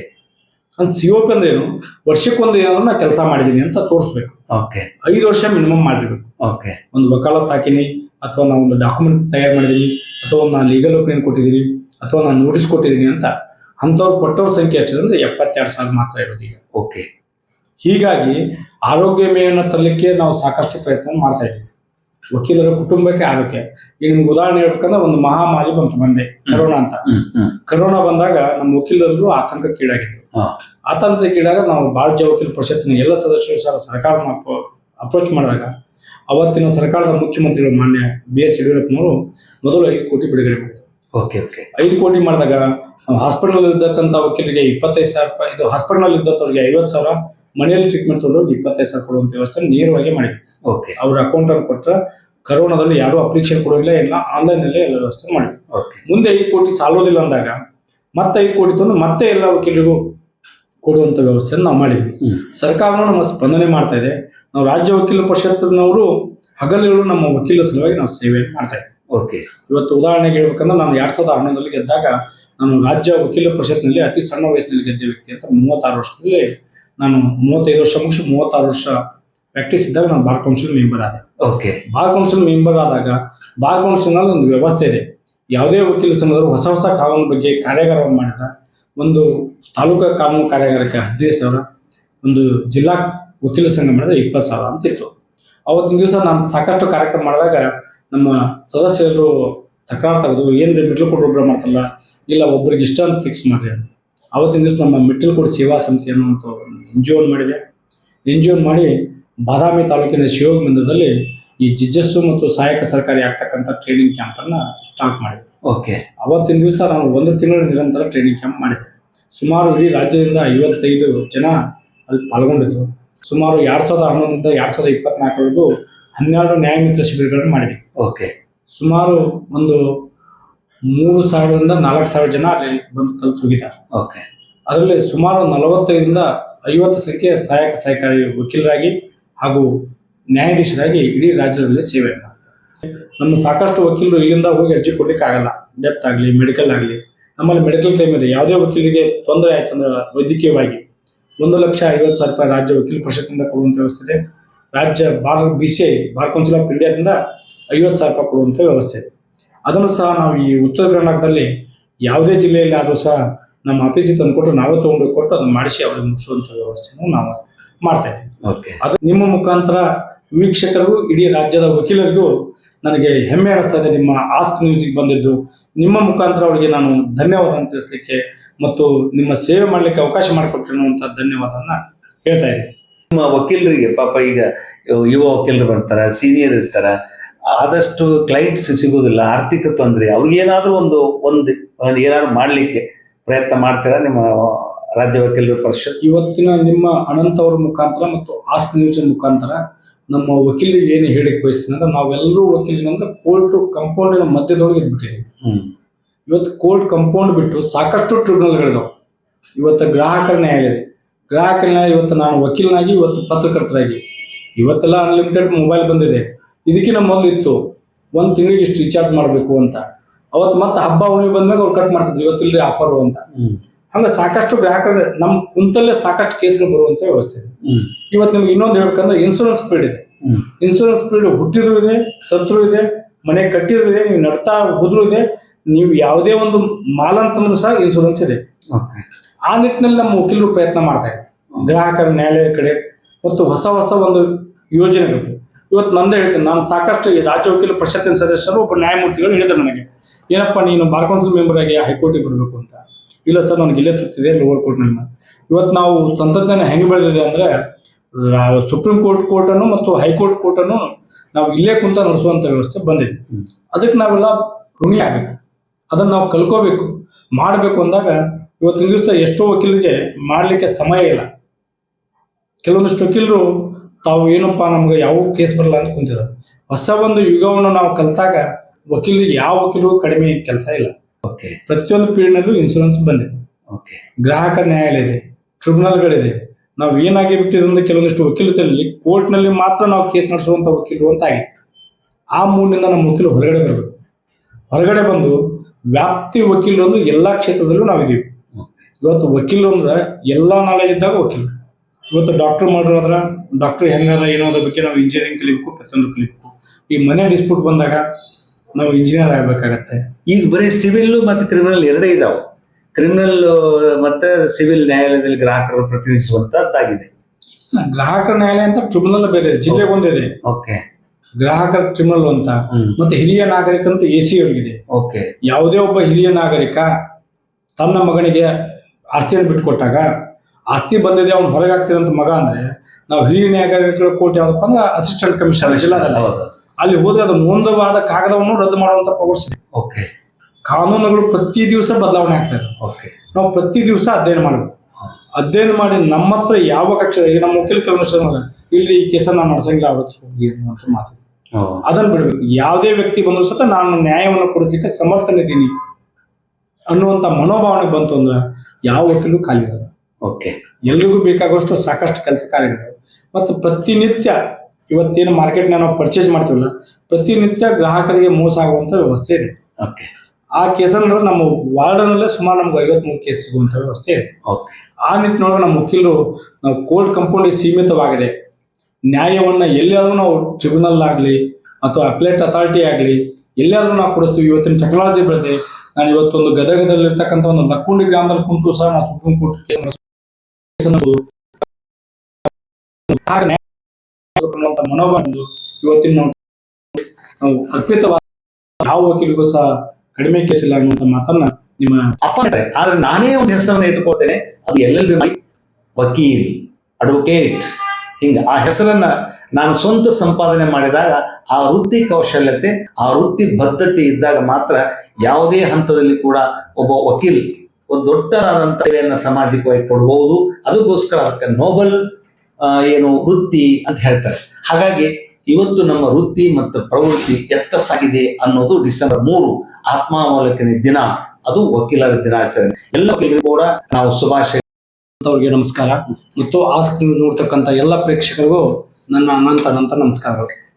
S2: ಅಂತ ಸಿಒಪಿ ಅಂದ್ರೆ ಏನು ವರ್ಷಕ್ಕೊಂದು ಏನಾದ್ರು ನಾ ಕೆಲಸ ಮಾಡಿದೀನಿ ಅಂತ ತೋರಿಸ್ಬೇಕು.
S1: ಓಕೆ.
S2: ಐದು ವರ್ಷ ಮಿನಿಮಮ್ ಮಾಡಿರ್ಬೇಕು
S1: ಓಕೆ.
S2: ಒಂದು ವಕಾಲತ್ ಹಾಕಿನಿ ಅಥವಾ ನಾವು ಒಂದು ಡಾಕ್ಯುಮೆಂಟ್ ತಯಾರು ಮಾಡಿದೀನಿ ಅಥವಾ ನಾನು ಲೀಗಲ್ ಒಪಿನಿಯನ್ ಕೊಟ್ಟಿದ್ದೀನಿ ಅಥವಾ ನಾನು ನೋಟಿಸ್ ಕೊಟ್ಟಿದ್ದೀನಿ ಅಂತ ಅಂಥವ್ರು ಕೊಟ್ಟವ್ರ ಸಂಖ್ಯೆ ಹೆಚ್ಚಿದ್ರೆ ಅಂದ್ರೆ ಎಪ್ಪತ್ತೆರಡು ಸಾವಿರ ಮಾತ್ರ ಇರೋದು ಈಗ.
S1: ಓಕೆ
S2: ಹೀಗಾಗಿ ಆರೋಗ್ಯ ವಿಮೆಯನ್ನು ತರಲಿಕ್ಕೆ ನಾವು ಸಾಕಷ್ಟು ಪ್ರಯತ್ನ ಮಾಡ್ತಾ ಇದ್ದೀವಿ. ವಕೀಲರ ಕುಟುಂಬಕ್ಕೆ ಆರೋಗ್ಯ. ಈಗ ನಿಮ್ಗೆ ಉದಾಹರಣೆ ಹೇಳ್ಬೇಕಂದ್ರೆ ಒಂದು ಮಹಾಮಾರಿ ಬಂತು ಮೊನ್ನೆ ಕರೋನಾ ಅಂತ. ಕರೋನಾ ಬಂದಾಗ ನಮ್ಮ ವಕೀಲರು ಆತಂಕಕ್ಕೀಡಾಗಿದ್ರು
S1: ಆತಂಕ
S2: ಆತಂಕಕ್ಕೀಡಾಗ ನಾವು ಭಾರತೀಯ ವಕೀಲ ಪರಿಷತ್ತಿನ ಎಲ್ಲ ಸದಸ್ಯರು ಸಹ ಸರ್ಕಾರ ಅಪ್ರೋಚ್ ಮಾಡಿದಾಗ ಅವತ್ತಿನ ಸರ್ಕಾರದ ಮುಖ್ಯಮಂತ್ರಿಗಳು ಮಾನ್ಯ ಬಿ ಎಸ್ ಯಡಿಯೂರಪ್ಪನವರು ಮೊದಲು ಐದು ಕೋಟಿ ಬಿಡುಗಡೆ ಮಾಡಿದರು.
S1: ಓಕೆ ಓಕೆ
S2: ಐದು ಕೋಟಿ ಮಾಡಿದಾಗ ಹಾಸ್ಪಿಟಲ್ ಇರ್ತಕ್ಕಂಥ ವಕೀಲರಿಗೆ ಇಪ್ಪತ್ತೈದು ಸಾವಿರ ರೂಪಾಯಿ ಇದು ಹಾಸ್ಪಿಟಲ್ ಇದ್ದವ್ರಿಗೆ ಐವತ್ತು ಸಾವಿರ ಮನೆಯಲ್ಲಿ ಟ್ರೀಟ್ಮೆಂಟ್ ತಗೊಂಡು ಇಪ್ಪತ್ತೈದು ಸಾವಿರ ಕೊಡುವಂತ ವ್ಯವಸ್ಥೆ ನೇರವಾಗಿ ಮಾಡಿದ್ವಿ.
S1: ಓಕೆ
S2: ಅವ್ರ ಅಕೌಂಟ್ ಅಲ್ಲಿ ಕೊಟ್ಟರೆ ಕರೋನಾದಲ್ಲಿ ಯಾರು ಅಪ್ಲಿಕೇಶನ್ ಕೊಡೋದಿಲ್ಲ ಎಲ್ಲ ಆನ್ಲೈನ್ ಅಲ್ಲೇ ಎಲ್ಲ ವ್ಯವಸ್ಥೆ ಮಾಡಿ
S1: ಓಕೆ
S2: ಮುಂದೆ ಐದು ಕೋಟಿ ಸಾಲೋದಿಲ್ಲ ಅಂದಾಗ ಮತ್ತೆ ಐದು ಕೋಟಿ ತಂದು ಮತ್ತೆ ಎಲ್ಲ ವಕೀಲರಿಗೂ ಕೊಡುವಂತ ವ್ಯವಸ್ಥೆಯನ್ನು ನಾವು ಮಾಡಿದ್ವಿ.
S1: ಸರ್ಕಾರವೂ
S2: ಸರ್ಕಾರನೂ ನಮ್ಮ ಸ್ಪಂದನೆ ಮಾಡ್ತಾ ಇದೆ. ನಾವು ರಾಜ್ಯ ವಕೀಲ ಪರಿಷತ್ನವರು ಹಗಲಿರುಳು ನಮ್ಮ ವಕೀಲ ಸಲುವಾಗಿ ನಾವು ಸೇವೆಯನ್ನು ಮಾಡ್ತಾ ಇದ್ದೀವಿ.
S1: ಓಕೆ
S2: ಇವತ್ತು ಉದಾಹರಣೆಗೆ ಹೇಳ್ಬೇಕಂದ್ರೆ ನಾನು ಎರಡ್ ಸಾವಿರದ ಹನ್ನೊಂದರಲ್ಲಿ ಗೆದ್ದಾಗ ನಾನು ರಾಜ್ಯ ವಕೀಲ ಪರಿಷತ್ನಲ್ಲಿ ಅತಿ ಸಣ್ಣ ವಯಸ್ಸಿನಲ್ಲಿ ಗೆದ್ದ ವ್ಯಕ್ತಿ ಅಂತ ಮೂವತ್ತಾರು ವರ್ಷದಲ್ಲಿ ನಾನು ಮೂವತ್ತೈದು ವರ್ಷ ಮುಗಿಸಿ ಮೂವತ್ತಾರು ವರ್ಷ ಪ್ರಾಕ್ಟೀಸ್ ಇದ್ದಾಗ ನಾನು ಬಾರ್ ಕೌನ್ಸಿಲ್ ಮೆಂಬರ್ ಆದೆ.
S1: ಓಕೆ
S2: ಬಾರ್ ಕೌನ್ಸಿಲ್ ಮೆಂಬರ್ ಆದಾಗ ಬಾರ್ ಕೌನ್ಸಿಲ್ನಲ್ಲಿ ಒಂದು ವ್ಯವಸ್ಥೆ ಇದೆ. ಯಾವುದೇ ವಕೀಲ ಸಂಘದವರು ಹೊಸ ಹೊಸ ಕಾನೂನು ಬಗ್ಗೆ ಕಾರ್ಯಾಗಾರವನ್ನು ಮಾಡಿದ್ರೆ ಒಂದು ತಾಲೂಕಾ ಕಾನೂನು ಕಾರ್ಯಾಗಾರಕ್ಕೆ ಹದಿನೈದು ಸಾವಿರ ಒಂದು ಜಿಲ್ಲಾ ವಕೀಲ ಸಂಘ ಮಾಡಿದ್ರೆ ಇಪ್ಪತ್ತು ಸಾವಿರ ಅಂತ ಇತ್ತು. ಅವತ್ತಿನ ದಿವಸ ನಾನು ಸಾಕಷ್ಟು ಕಾರ್ಯಕ್ರಮ ಮಾಡಿದಾಗ ನಮ್ಮ ಸದಸ್ಯರು ತಕರಾರು ತೆಗೆದು ಏನ್ರಿ ಮಿಡ್ಲ್ ಕೋಡ್ ಒಬ್ಬರು ಮಾಡ್ತಲ್ಲ ಇಲ್ಲ ಒಬ್ರಿಗೆ ಇಷ್ಟ ಅಂತ ಫಿಕ್ಸ್ ಮಾಡ್ರಿ ಅವತ್ತಿನ ದಿವಸ ನಮ್ಮ ಮಿಟ್ಲು ಕೋಡ್ ಸೇವಾ ಸಮಿತಿ ಅನ್ನುವಂಥ ಎನ್ ಜಿ ಒನ್ ಮಾಡಿದೆ. ಎನ್ ಜಿ ಒನ್ ಮಾಡಿ ಬಾದಾಮಿ ತಾಲೂಕಿನ ಶಿವಯೋಗ ಮಂದಿರದಲ್ಲಿ ಈ ಜಿಜಸ್ಸು ಮತ್ತು ಸಹಾಯಕ ಸರ್ಕಾರಿ ಆಗ್ತಕ್ಕಂಥ ಟ್ರೈನಿಂಗ್ ಕ್ಯಾಂಪ್ ಕ್ಯಾಂಪನ್ನು ಸ್ಟಾರ್ಟ್ ಮಾಡಿದೆ.
S1: ಓಕೆ.
S2: ಅವತ್ತಿನ ದಿವಸ ನಾನು ಒಂದು ತಿಂಗಳ ನಿರಂತರ ಟ್ರೈನಿಂಗ್ ಕ್ಯಾಂಪ್ ಮಾಡಿದೆ. ಸುಮಾರು ಇಡೀ ರಾಜ್ಯದಿಂದ ಐವತ್ತೈದು ಜನ ಅಲ್ಲಿ ಪಾಲ್ಗೊಂಡಿದ್ರು. ಸುಮಾರು ಎರಡ್ ಸಾವಿರದ ಹನ್ನೊಂದರಿಂದ ಎರಡ್ ಸಾವಿರದ ಇಪ್ಪತ್ನಾಲ್ಕವರೆಗೂ ಹನ್ನೆರಡು ನ್ಯಾಯಮಿತ್ರ ಶಿಬಿರಗಳನ್ನು ಮಾಡಿದೆ.
S1: ಓಕೆ.
S2: ಸುಮಾರು ಒಂದು ಮೂರು ಸಾವಿರದಿಂದ ನಾಲ್ಕು ಸಾವಿರ ಜನ ಅಲ್ಲಿ ಬಂದು ಕಲ್ತು ಹೋಗಿದ್ದಾರೆ
S1: ಓಕೆ.
S2: ಅದರಲ್ಲಿ ಸುಮಾರು ನಲವತ್ತೈದರಿಂದ ಐವತ್ತು ಸಂಖ್ಯೆ ಸಹಾಯಕ ಸಹಕಾರಿ ವಕೀಲರಾಗಿ ಹಾಗೂ ನ್ಯಾಯಾಧೀಶರಾಗಿ ಇಡೀ ರಾಜ್ಯದಲ್ಲಿ ಸೇವೆ ಮಾಡ್ತಾರೆ. ನಮ್ಮ ಸಾಕಷ್ಟು ವಕೀಲರು ಇಲ್ಲಿಂದ ಹೋಗಿ ಅರ್ಜಿ ಕೊಡ್ಲಿಕ್ಕೆ ಆಗಲ್ಲ ಡೆತ್ ಆಗಲಿ ಮೆಡಿಕಲ್ ಆಗಲಿ. ನಮ್ಮಲ್ಲಿ ಮೆಡಿಕಲ್ ಟೈಮ್ ಇದೆ. ಯಾವುದೇ ವಕೀಲರಿಗೆ ತೊಂದರೆ ಆಯ್ತಂದ್ರೆ ವೈದ್ಯಕೀಯವಾಗಿ ಒಂದು ಲಕ್ಷ ಐವತ್ತು ಸಾವಿರ ರೂಪಾಯಿ ರಾಜ್ಯ ವಕೀಲ ಪರಿಷತ್ತಿಂದ ಕೊಡುವಂಥ ವ್ಯವಸ್ಥೆ ಇದೆ. ರಾಜ್ಯ bar B C I bar council of ಇಂಡಿಯಾದಿಂದ ಐವತ್ತು ಸಾವಿರ ರೂಪಾಯಿ ಕೊಡುವಂಥ ವ್ಯವಸ್ಥೆ ಇದೆ. ಅದನ್ನು ಸಹ ನಾವು ಈ ಉತ್ತರ ಕರ್ನಾಟಕದಲ್ಲಿ ಯಾವುದೇ ಜಿಲ್ಲೆಯಲ್ಲಿ ಆದರೂ ಸಹ ನಮ್ಮ ಆಫೀಸಿಗೆ ತಂದು ಕೊಟ್ಟು ನಾವೇ ತೊಗೊಂಡು ಕೊಟ್ಟು ಅದನ್ನು ಮಾಡಿಸಿ ಅವರಿಗೆ ಮುಗಿಸುವಂಥ ವ್ಯವಸ್ಥೆಯನ್ನು ನಾವು ಮಾಡ್ತಾ ಇದ್ದೀವಿ.
S1: ಓಕೆ.
S2: ಅದು ನಿಮ್ಮ ಮುಖಾಂತರ ವೀಕ್ಷಕರು ಇಡೀ ರಾಜ್ಯದ ವಕೀಲರಿಗೂ ನನಗೆ ಹೆಮ್ಮೆ ಅನಿಸ್ತಾ ಇದೆ. ನಿಮ್ಮ ಆಸ್ಕ್ ನ್ಯೂಸಿಗೆ ಬಂದಿದ್ದು ನಿಮ್ಮ ಮುಖಾಂತರ ಅವರಿಗೆ ನಾನು ಧನ್ಯವಾದ ತಿಳಿಸ್ಲಿಕ್ಕೆ ಮತ್ತು ನಿಮ್ಮ ಸೇವೆ ಮಾಡಲಿಕ್ಕೆ ಅವಕಾಶ ಮಾಡಿಕೊಟ್ಟಿರುವಂಥ ಧನ್ಯವಾದನ ಹೇಳ್ತಾ ಇದ್ದೀನಿ.
S1: ನಿಮ್ಮ ವಕೀಲರಿಗೆ ಪಾಪ ಈಗ ಯುವ ವಕೀಲರು ಬರ್ತಾರೆ ಸೀನಿಯರ್ ಇರ್ತಾರೆ ಆದಷ್ಟು ಕ್ಲೈಂಟ್ಸ್ ಸಿಗೋದಿಲ್ಲ ಆರ್ಥಿಕ ತೊಂದರೆ ಅವ್ರಿಗೇನಾದ್ರೂ ಒಂದು ಒಂದು ಒಂದು ಏನಾದ್ರು ಮಾಡಲಿಕ್ಕೆ ಪ್ರಯತ್ನ ಮಾಡ್ತೀರಾ ನಿಮ್ಮ ರಾಜ್ಯ ವಕೀಲರ ಪರಿಷತ್?
S2: ಇವತ್ತಿನ ನಿಮ್ಮ ಅನಂತ ಅವರ ಮುಖಾಂತರ ಮತ್ತು ಆಸ್ತಿ ನ್ಯೂಸ್ ಮುಖಾಂತರ ನಮ್ಮ ವಕೀಲರಿಗೆ ಏನು ಹೇಳಿಕ್ ಬಯಸ್ತೀನಿ ಅಂದ್ರೆ ನಾವೆಲ್ಲರೂ ವಕೀಲರಂದ್ರೆ ಕೋರ್ಟ್ ಕಂಪೌಂಡಿನ ಮಧ್ಯದೊಳಗೆ ಇದ್ಬಿಟ್ಟಿದ್ದೀವಿ. ಇವತ್ತು ಕೋರ್ಟ್ ಕಂಪೌಂಡ್ ಬಿಟ್ಟು ಸಾಕಷ್ಟು ಟ್ರಿಬ್ಯುನಲ್ಗಳಿದಾವೆ ಇವತ್ತು ಗ್ರಾಹಕರ ನ್ಯಾಯಾಲಯ ಇದೆ. ಗ್ರಾಹಕರ ನ್ಯಾಯ ಇವತ್ತು ನಾನು ವಕೀಲನಾಗಿ ಇವತ್ತು ಪತ್ರಕರ್ತರಾಗಿ. ಇವತ್ತೆಲ್ಲ ಅನ್ಲಿಮಿಟೆಡ್ ಮೊಬೈಲ್ ಬಂದಿದೆ. ಇದಕ್ಕಿಂತ ಮೊದಲು ಇತ್ತು. ಒಂದು ತಿಂಗಳಿಗೆ ಇಷ್ಟು ರಿಚಾರ್ಜ್ ಮಾಡಬೇಕು ಅಂತ. ಅವತ್ತು ಮತ್ತೆ ಹಬ್ಬ ಹುಣ್ಣಿಮೆ ಬಂದ್ಮೇಲೆ ಅವ್ರು ಕಟ್ ಮಾಡ್ತಿದ್ರು. ಇವತ್ತಿಲ್ರಿ ಆಫರು ಅಂತ. ಹಂಗೆ ಸಾಕಷ್ಟು ಗ್ರಾಹಕರು ನಮ್ಮ ಕುಂತಲ್ಲೇ ಸಾಕಷ್ಟು ಕೇಸ್ಗಳು ಬರುವಂಥ ವ್ಯವಸ್ಥೆ ಇದೆ. ಇವತ್ತು ನಿಮ್ಗೆ ಇನ್ನೊಂದು ಹೇಳ್ಬೇಕಂದ್ರೆ ಇನ್ಸೂರೆನ್ಸ್ ಪೀಡ್ ಇದೆ. ಇನ್ಸೂರೆನ್ಸ್ ಪೀಡ್ ಹುಟ್ಟಿದ್ರು ಇದೆ ಸತ್ರು ಇದೆ ಮನೆ ಕಟ್ಟಿದ್ರು ಇದೆ ನೀವು ನಡ್ತಾ ಹೋದ್ರು ಇದೆ. ನೀವು ಯಾವುದೇ ಒಂದು ಮಾಲಂತನೂ ಸಹ ಇನ್ಶೂರೆನ್ಸ್ ಇದೆ. ಆ ನಿಟ್ಟಿನಲ್ಲಿ ನಮ್ಮ ವಕೀಲರು ಪ್ರಯತ್ನ ಮಾಡ್ತಾ ಇದ್ದಾರೆ. ಗ್ರಾಹಕರ ನ್ಯಾಯಾಲಯ ಕಡೆ ಮತ್ತು ಹೊಸ ಹೊಸ ಒಂದು ಯೋಜನೆಗಳು ಇವತ್ತು ನಂದೇ ಹೇಳ್ತೀನಿ ನಾನು ಸಾಕಷ್ಟು ಈ ರಾಜ್ಯ ವಕೀಲ ಪರಿಷತ್ತಿನ ಸದಸ್ಯರು ಒಬ್ಬ ನ್ಯಾಯಮೂರ್ತಿಗಳು ಹೇಳಿದರು ನನಗೆ ಏನಪ್ಪ ನೀನು ಬಾರ್ ಕೌನ್ಸಿಲ್ ಮೆಂಬರ್ ಆಗಿ ಹೈಕೋರ್ಟಿಗೆ ಬರಬೇಕು ಅಂತ. ಇಲ್ಲ ಸರ್ ನನಗೆ ಇಲ್ಲೇ ತೃಪ್ತಿದೆ ಲೋವರ್ ಕೋರ್ಟ್ನಲ್ಲಿ ಇವತ್ತು ನಾವು ತಂತ್ರಜ್ಞಾನ ಹೆಂಗೆ ಬೆಳೆದಿದೆ ಅಂದರೆ ಸುಪ್ರೀಂ ಕೋರ್ಟ್ ಕೋರ್ಟನ್ನು ಮತ್ತು ಹೈಕೋರ್ಟ್ ಕೋರ್ಟನ್ನು ನಾವು ಇಲ್ಲೇ ಕುಂತ ನಡೆಸುವಂಥ ವ್ಯವಸ್ಥೆ ಬಂದಿದೆ. ಅದಕ್ಕೆ ನಾವೆಲ್ಲ ಋಣಿ ಆಗಬೇಕು ಅದನ್ನು ನಾವು ಕಲ್ಕೋಬೇಕು. ಮಾಡಬೇಕು ಅಂದಾಗ ಇವತ್ತಿನ ದಿವಸ ಎಷ್ಟೋ ವಕೀಲರಿಗೆ ಮಾಡಲಿಕ್ಕೆ ಸಮಯ ಇಲ್ಲ. ಕೆಲವೊಂದಿಷ್ಟು ವಕೀಲರು ತಾವು ಏನಪ್ಪ ನಮ್ಗೆ ಯಾವ ಕೇಸ್ ಬರಲ್ಲ ಅಂತ ಕುಂತಿದ್ದಾರೆ ಹೊಸ ಒಂದು ಯುಗವನ್ನು ನಾವು ಕಲಿತಾಗ ವಕೀಲರಿಗೆ ಯಾವ ವಕೀಲರು ಕಡಿಮೆ ಕೆಲಸ ಇಲ್ಲ.
S1: ಓಕೆ
S2: ಪ್ರತಿಯೊಂದು ಪೀರಿಯಡ್ನಲ್ಲೂ ಇನ್ಶೂರೆನ್ಸ್ ಬಂದಿದೆ.
S1: ಓಕೆ
S2: ಗ್ರಾಹಕ ನ್ಯಾಯಾಲಯ ಇದೆ ಟ್ರಿಬ್ಯುನಲ್ಗಳಿದೆ ನಾವು ಏನಾಗಿ ಬಿಟ್ಟಿದ್ರೆ ಕೆಲವೊಂದಿಷ್ಟು ವಕೀಲತೆಯಲ್ಲಿ ಕೋರ್ಟ್ನಲ್ಲಿ ಮಾತ್ರ ನಾವು ಕೇಸ್ ನಡೆಸುವಂಥ ವಕೀಲರು ಅಂತ ಆಗಿದೆ ಆ ಮೂಡಿನಿಂದ ನಮ್ಮ ವಕೀಲರು ಹೊರಗಡೆ ಬರಬೇಕು. ಹೊರಗಡೆ ಬಂದು ವ್ಯಾಪ್ತಿ ವಕೀಲರು ಅಂದ್ರೆ ಎಲ್ಲ ಕ್ಷೇತ್ರದಲ್ಲೂ ನಾವಿದ್ದೀವಿ ಇವತ್ತು ವಕೀಲರು ಅಂದ್ರೆ ಎಲ್ಲ ನಾಲೆಜ್ ಇದ್ದಾಗ ವಕೀಲರು ಇವತ್ತು ಡಾಕ್ಟರ್ ಮಾಡಿರೋದ್ರ ಡಾಕ್ಟರ್ ಹೆಂಗದ ಏನೋ ಅದ್ರ ಬಗ್ಗೆ ನಾವು ಇಂಜಿನಿಯರಿಂಗ್ ಕಲಿಬೇಕು ಪ್ರತಿಯೊಂದು ಕಲಿಬೇಕು. ಈ ಮನೆ ಡಿಸ್ಪ್ಯೂಟ್ ಬಂದಾಗ ನಾವು ಇಂಜಿನಿಯರ್ ಆಗಬೇಕಾಗತ್ತೆ.
S1: ಈಗ ಬರೀ ಸಿವಿಲ್ ಮತ್ತು ಕ್ರಿಮಿನಲ್ ಎರಡೇ ಇದಾವೆ. ಕ್ರಿಮಿನಲ್ ಮತ್ತೆ ಸಿವಿಲ್ ನ್ಯಾಯಾಲಯದಲ್ಲಿ ಗ್ರಾಹಕರು ಪ್ರತಿನಿಧಿಸುವಂತದ್ದಾಗಿದೆ.
S2: ಗ್ರಾಹಕರ ನ್ಯಾಯಾಲಯ ಅಂತ ಟ್ರಿಬ್ಯುನಲ್ ಬೇರೆ ಇದೆ. ಜಿಲ್ಲೆಗೆ ಒಂದಿದೆ.
S1: ಓಕೆ
S2: ಗ್ರಾಹಕರ ಟ್ರಿಮಲ್ ಅಂತ. ಮತ್ತೆ ಹಿರಿಯ ನಾಗರಿಕ ಅಂತ ಎ ಸಿ ಅವ್ರಿಗಿದೆ.
S1: ಓಕೆ.
S2: ಯಾವುದೇ ಒಬ್ಬ ಹಿರಿಯ ನಾಗರಿಕ ತನ್ನ ಮಗನಿಗೆ ಆಸ್ತಿಯನ್ನು ಬಿಟ್ಟುಕೊಟ್ಟಾಗ ಆಸ್ತಿ ಬಂದಿದೆ ಅವ್ನು ಹೊರಗೆ ಅಂತ ಮಗ ಅಂದ್ರೆ ನಾವು ಹಿರಿಯ ನಾಗರಿಕರ ಕೋರ್ಟ್ ಯಾವ್ದಪ್ಪ ಅಂದ್ರೆ ಅಸಿಸ್ಟೆಂಟ್ ಕಮಿಷನರ್ ಅಲ್ಲಿ ಹೋದ್ರೆ ಅದು ಮುಂದವಾದ ಕಾಗದವನ್ನು ರದ್ದು ಮಾಡುವಂತ ಪವರ್ಸ್
S1: ಓಕೆ.
S2: ಕಾನೂನುಗಳು ಪ್ರತಿ ದಿವಸ ಬದಲಾವಣೆ ಆಗ್ತದೆ ಇದೆ
S1: ಓಕೆ.
S2: ನಾವು ಪ್ರತಿ ದಿವಸ ಅಧ್ಯಯನ ಮಾಡಬೇಕು. ಅಧ್ಯಯನ ಮಾಡಿ ನಮ್ಮ ಹತ್ರ ಯಾವ ಕಕ್ಷ ಈಗ ನಮ್ಮ ವಕೀಲ ಕಮಿಷನರ್ ಇಲ್ಲಿ ಈ ಕೇಸನ್ನ ನಾನು ನಡೆಸಂಗಿಲ್ಲ ಅವತ್ತು ಮಾತು ಅದನ್ನ ಬಿಡ್ಬೇಕು. ಯಾವುದೇ ವ್ಯಕ್ತಿ ಬಂದ್ರು ಸಹ ನಾನು ನ್ಯಾಯವನ್ನು ಕೊಡಿಸ್ಲಿಕ್ಕೆ ಸಮರ್ಥನಿದ್ದೀನಿ ಅನ್ನುವಂತ ಮನೋಭಾವನೆ ಬಂತು ಅಂದ್ರೆ ಯಾವ ವಕೀಲು ಖಾಲಿ
S1: ಓಕೆ.
S2: ಎಲ್ರಿಗೂ ಬೇಕಾಗುವಷ್ಟು ಸಾಕಷ್ಟು ಕೆಲಸ ಖಾಲಿ ಮತ್ತು ಪ್ರತಿನಿತ್ಯ ಇವತ್ತೇನು ಮಾರ್ಕೆಟ್ ನಾವು ಪರ್ಚೇಸ್ ಮಾಡ್ತೀವಲ್ಲ ಪ್ರತಿನಿತ್ಯ ಗ್ರಾಹಕರಿಗೆ ಮೋಸ ಆಗುವಂತ ವ್ಯವಸ್ಥೆ ಇದೆ.
S1: ಓಕೆ.
S2: ಆ ಕೇಸನ್ನ ನಮ್ಮ ವಾರ್ಡನಲ್ಲೇ ಸುಮಾರು ನಮ್ಗೆ ಐವತ್ಮೂರು ಕೇಸ್ ಸಿಗುವಂತ ವ್ಯವಸ್ಥೆ ಇದೆ. ಆ ನಿಟ್ಟಿನೊಳಗೆ ನಮ್ಮ ವಕೀಲರು ನಾವು ಕೋರ್ಟ್ ಕಂಪೌಂಡ್ ಸೀಮಿತವಾಗಿದೆ. ನ್ಯಾಯವನ್ನು ಎಲ್ಲಿಯಾದ್ರೂ ನಾವು ಟ್ರಿಬ್ಯುನಲ್ ಆಗಲಿ ಅಥವಾ ಅಪ್ಲೇಟ್ ಅಥಾರಿಟಿ ಆಗಲಿ ಎಲ್ಲಿಯಾದ್ರೂ ನಾವು ಕೊಡಿಸ್ತೀವಿ. ಇವತ್ತಿನ ಟೆಕ್ನಾಲಜಿ ಬೆಳೆದೆ ನಾನು ಇವತ್ತೊಂದು ಗದಗದಲ್ಲಿರ್ತಕ್ಕಂಥ ಒಂದು ನಕ್ಕುಂಡಿ ಗ್ರಾಮದಲ್ಲಿ ಕುಂತು ಸಹ ನಾವು ಸುಪ್ರೀಂ ಕೋರ್ಟ್ ಕೇಸ್ ಇವತ್ತಿನ ನಾವು ಅರ್ಪಿತವಾದ ಯಾವ ವಕೀಲಿಗೂ ಸಹ ಕಡಿಮೆ ಕೇಸ್ ಇಲ್ಲ ಅನ್ನುವಂಥ ಮಾತನ್ನ ನಿಮ್ಮ
S1: ಅಪ್ಪ ಆದ್ರೆ ನಾನೇ ಒಂದು ಹೆಸರನ್ನು ಇಟ್ಟುಕೊಳ್ತೇನೆ. ಅದು ಎಲ್ ವಕೀಲ್ ಅಡ್ವೊಕೇಟ್ ಹಿಂಗ ಆ ಹೆಸರನ್ನ ನಾನು ಸ್ವಂತ ಸಂಪಾದನೆ ಮಾಡಿದಾಗ ಆ ವೃತ್ತಿ ಕೌಶಲ್ಯತೆ, ಆ ವೃತ್ತಿ ಬದ್ಧತೆ ಇದ್ದಾಗ ಮಾತ್ರ ಯಾವುದೇ ಹಂತದಲ್ಲಿ ಕೂಡ ಒಬ್ಬ ವಕೀಲ್ ಒಂದು ದೊಡ್ಡದಾದಂಥ ಸೇವೆಯನ್ನು ಸಮಾಜಕ್ಕೆ ಕೊಡಬಹುದು ಅದಕ್ಕೋಸ್ಕರ ಅದಕ್ಕೆ ನೋಬಲ್ ಏನು ವೃತ್ತಿ ಅಂತ ಹೇಳ್ತಾರೆ. ಹಾಗಾಗಿ ಇವತ್ತು ನಮ್ಮ ವೃತ್ತಿ ಮತ್ತು ಪ್ರವೃತ್ತಿ ಎತ್ತ ಸಾಗಿದೆ ಅನ್ನೋದು ಡಿಸೆಂಬರ್ ಮೂರು ಆತ್ಮಾವಲೋಕನೆ ದಿನ. ಅದು ವಕೀಲರ ದಿನಾಚರಣೆ. ಎಲ್ಲ ಕೂಡ ನಾವು ಶುಭಾಶಯ
S2: ಅವ್ರಿಗೆ ನಮಸ್ಕಾರ. ಮತ್ತು ಆಸ್ಕ್ ನೋಡ್ತಕ್ಕಂಥ ಎಲ್ಲ ಪ್ರೇಕ್ಷಕರಿಗೂ ನನ್ನ ಅನಂತ ಅನಂತ ನಮಸ್ಕಾರಗಳು.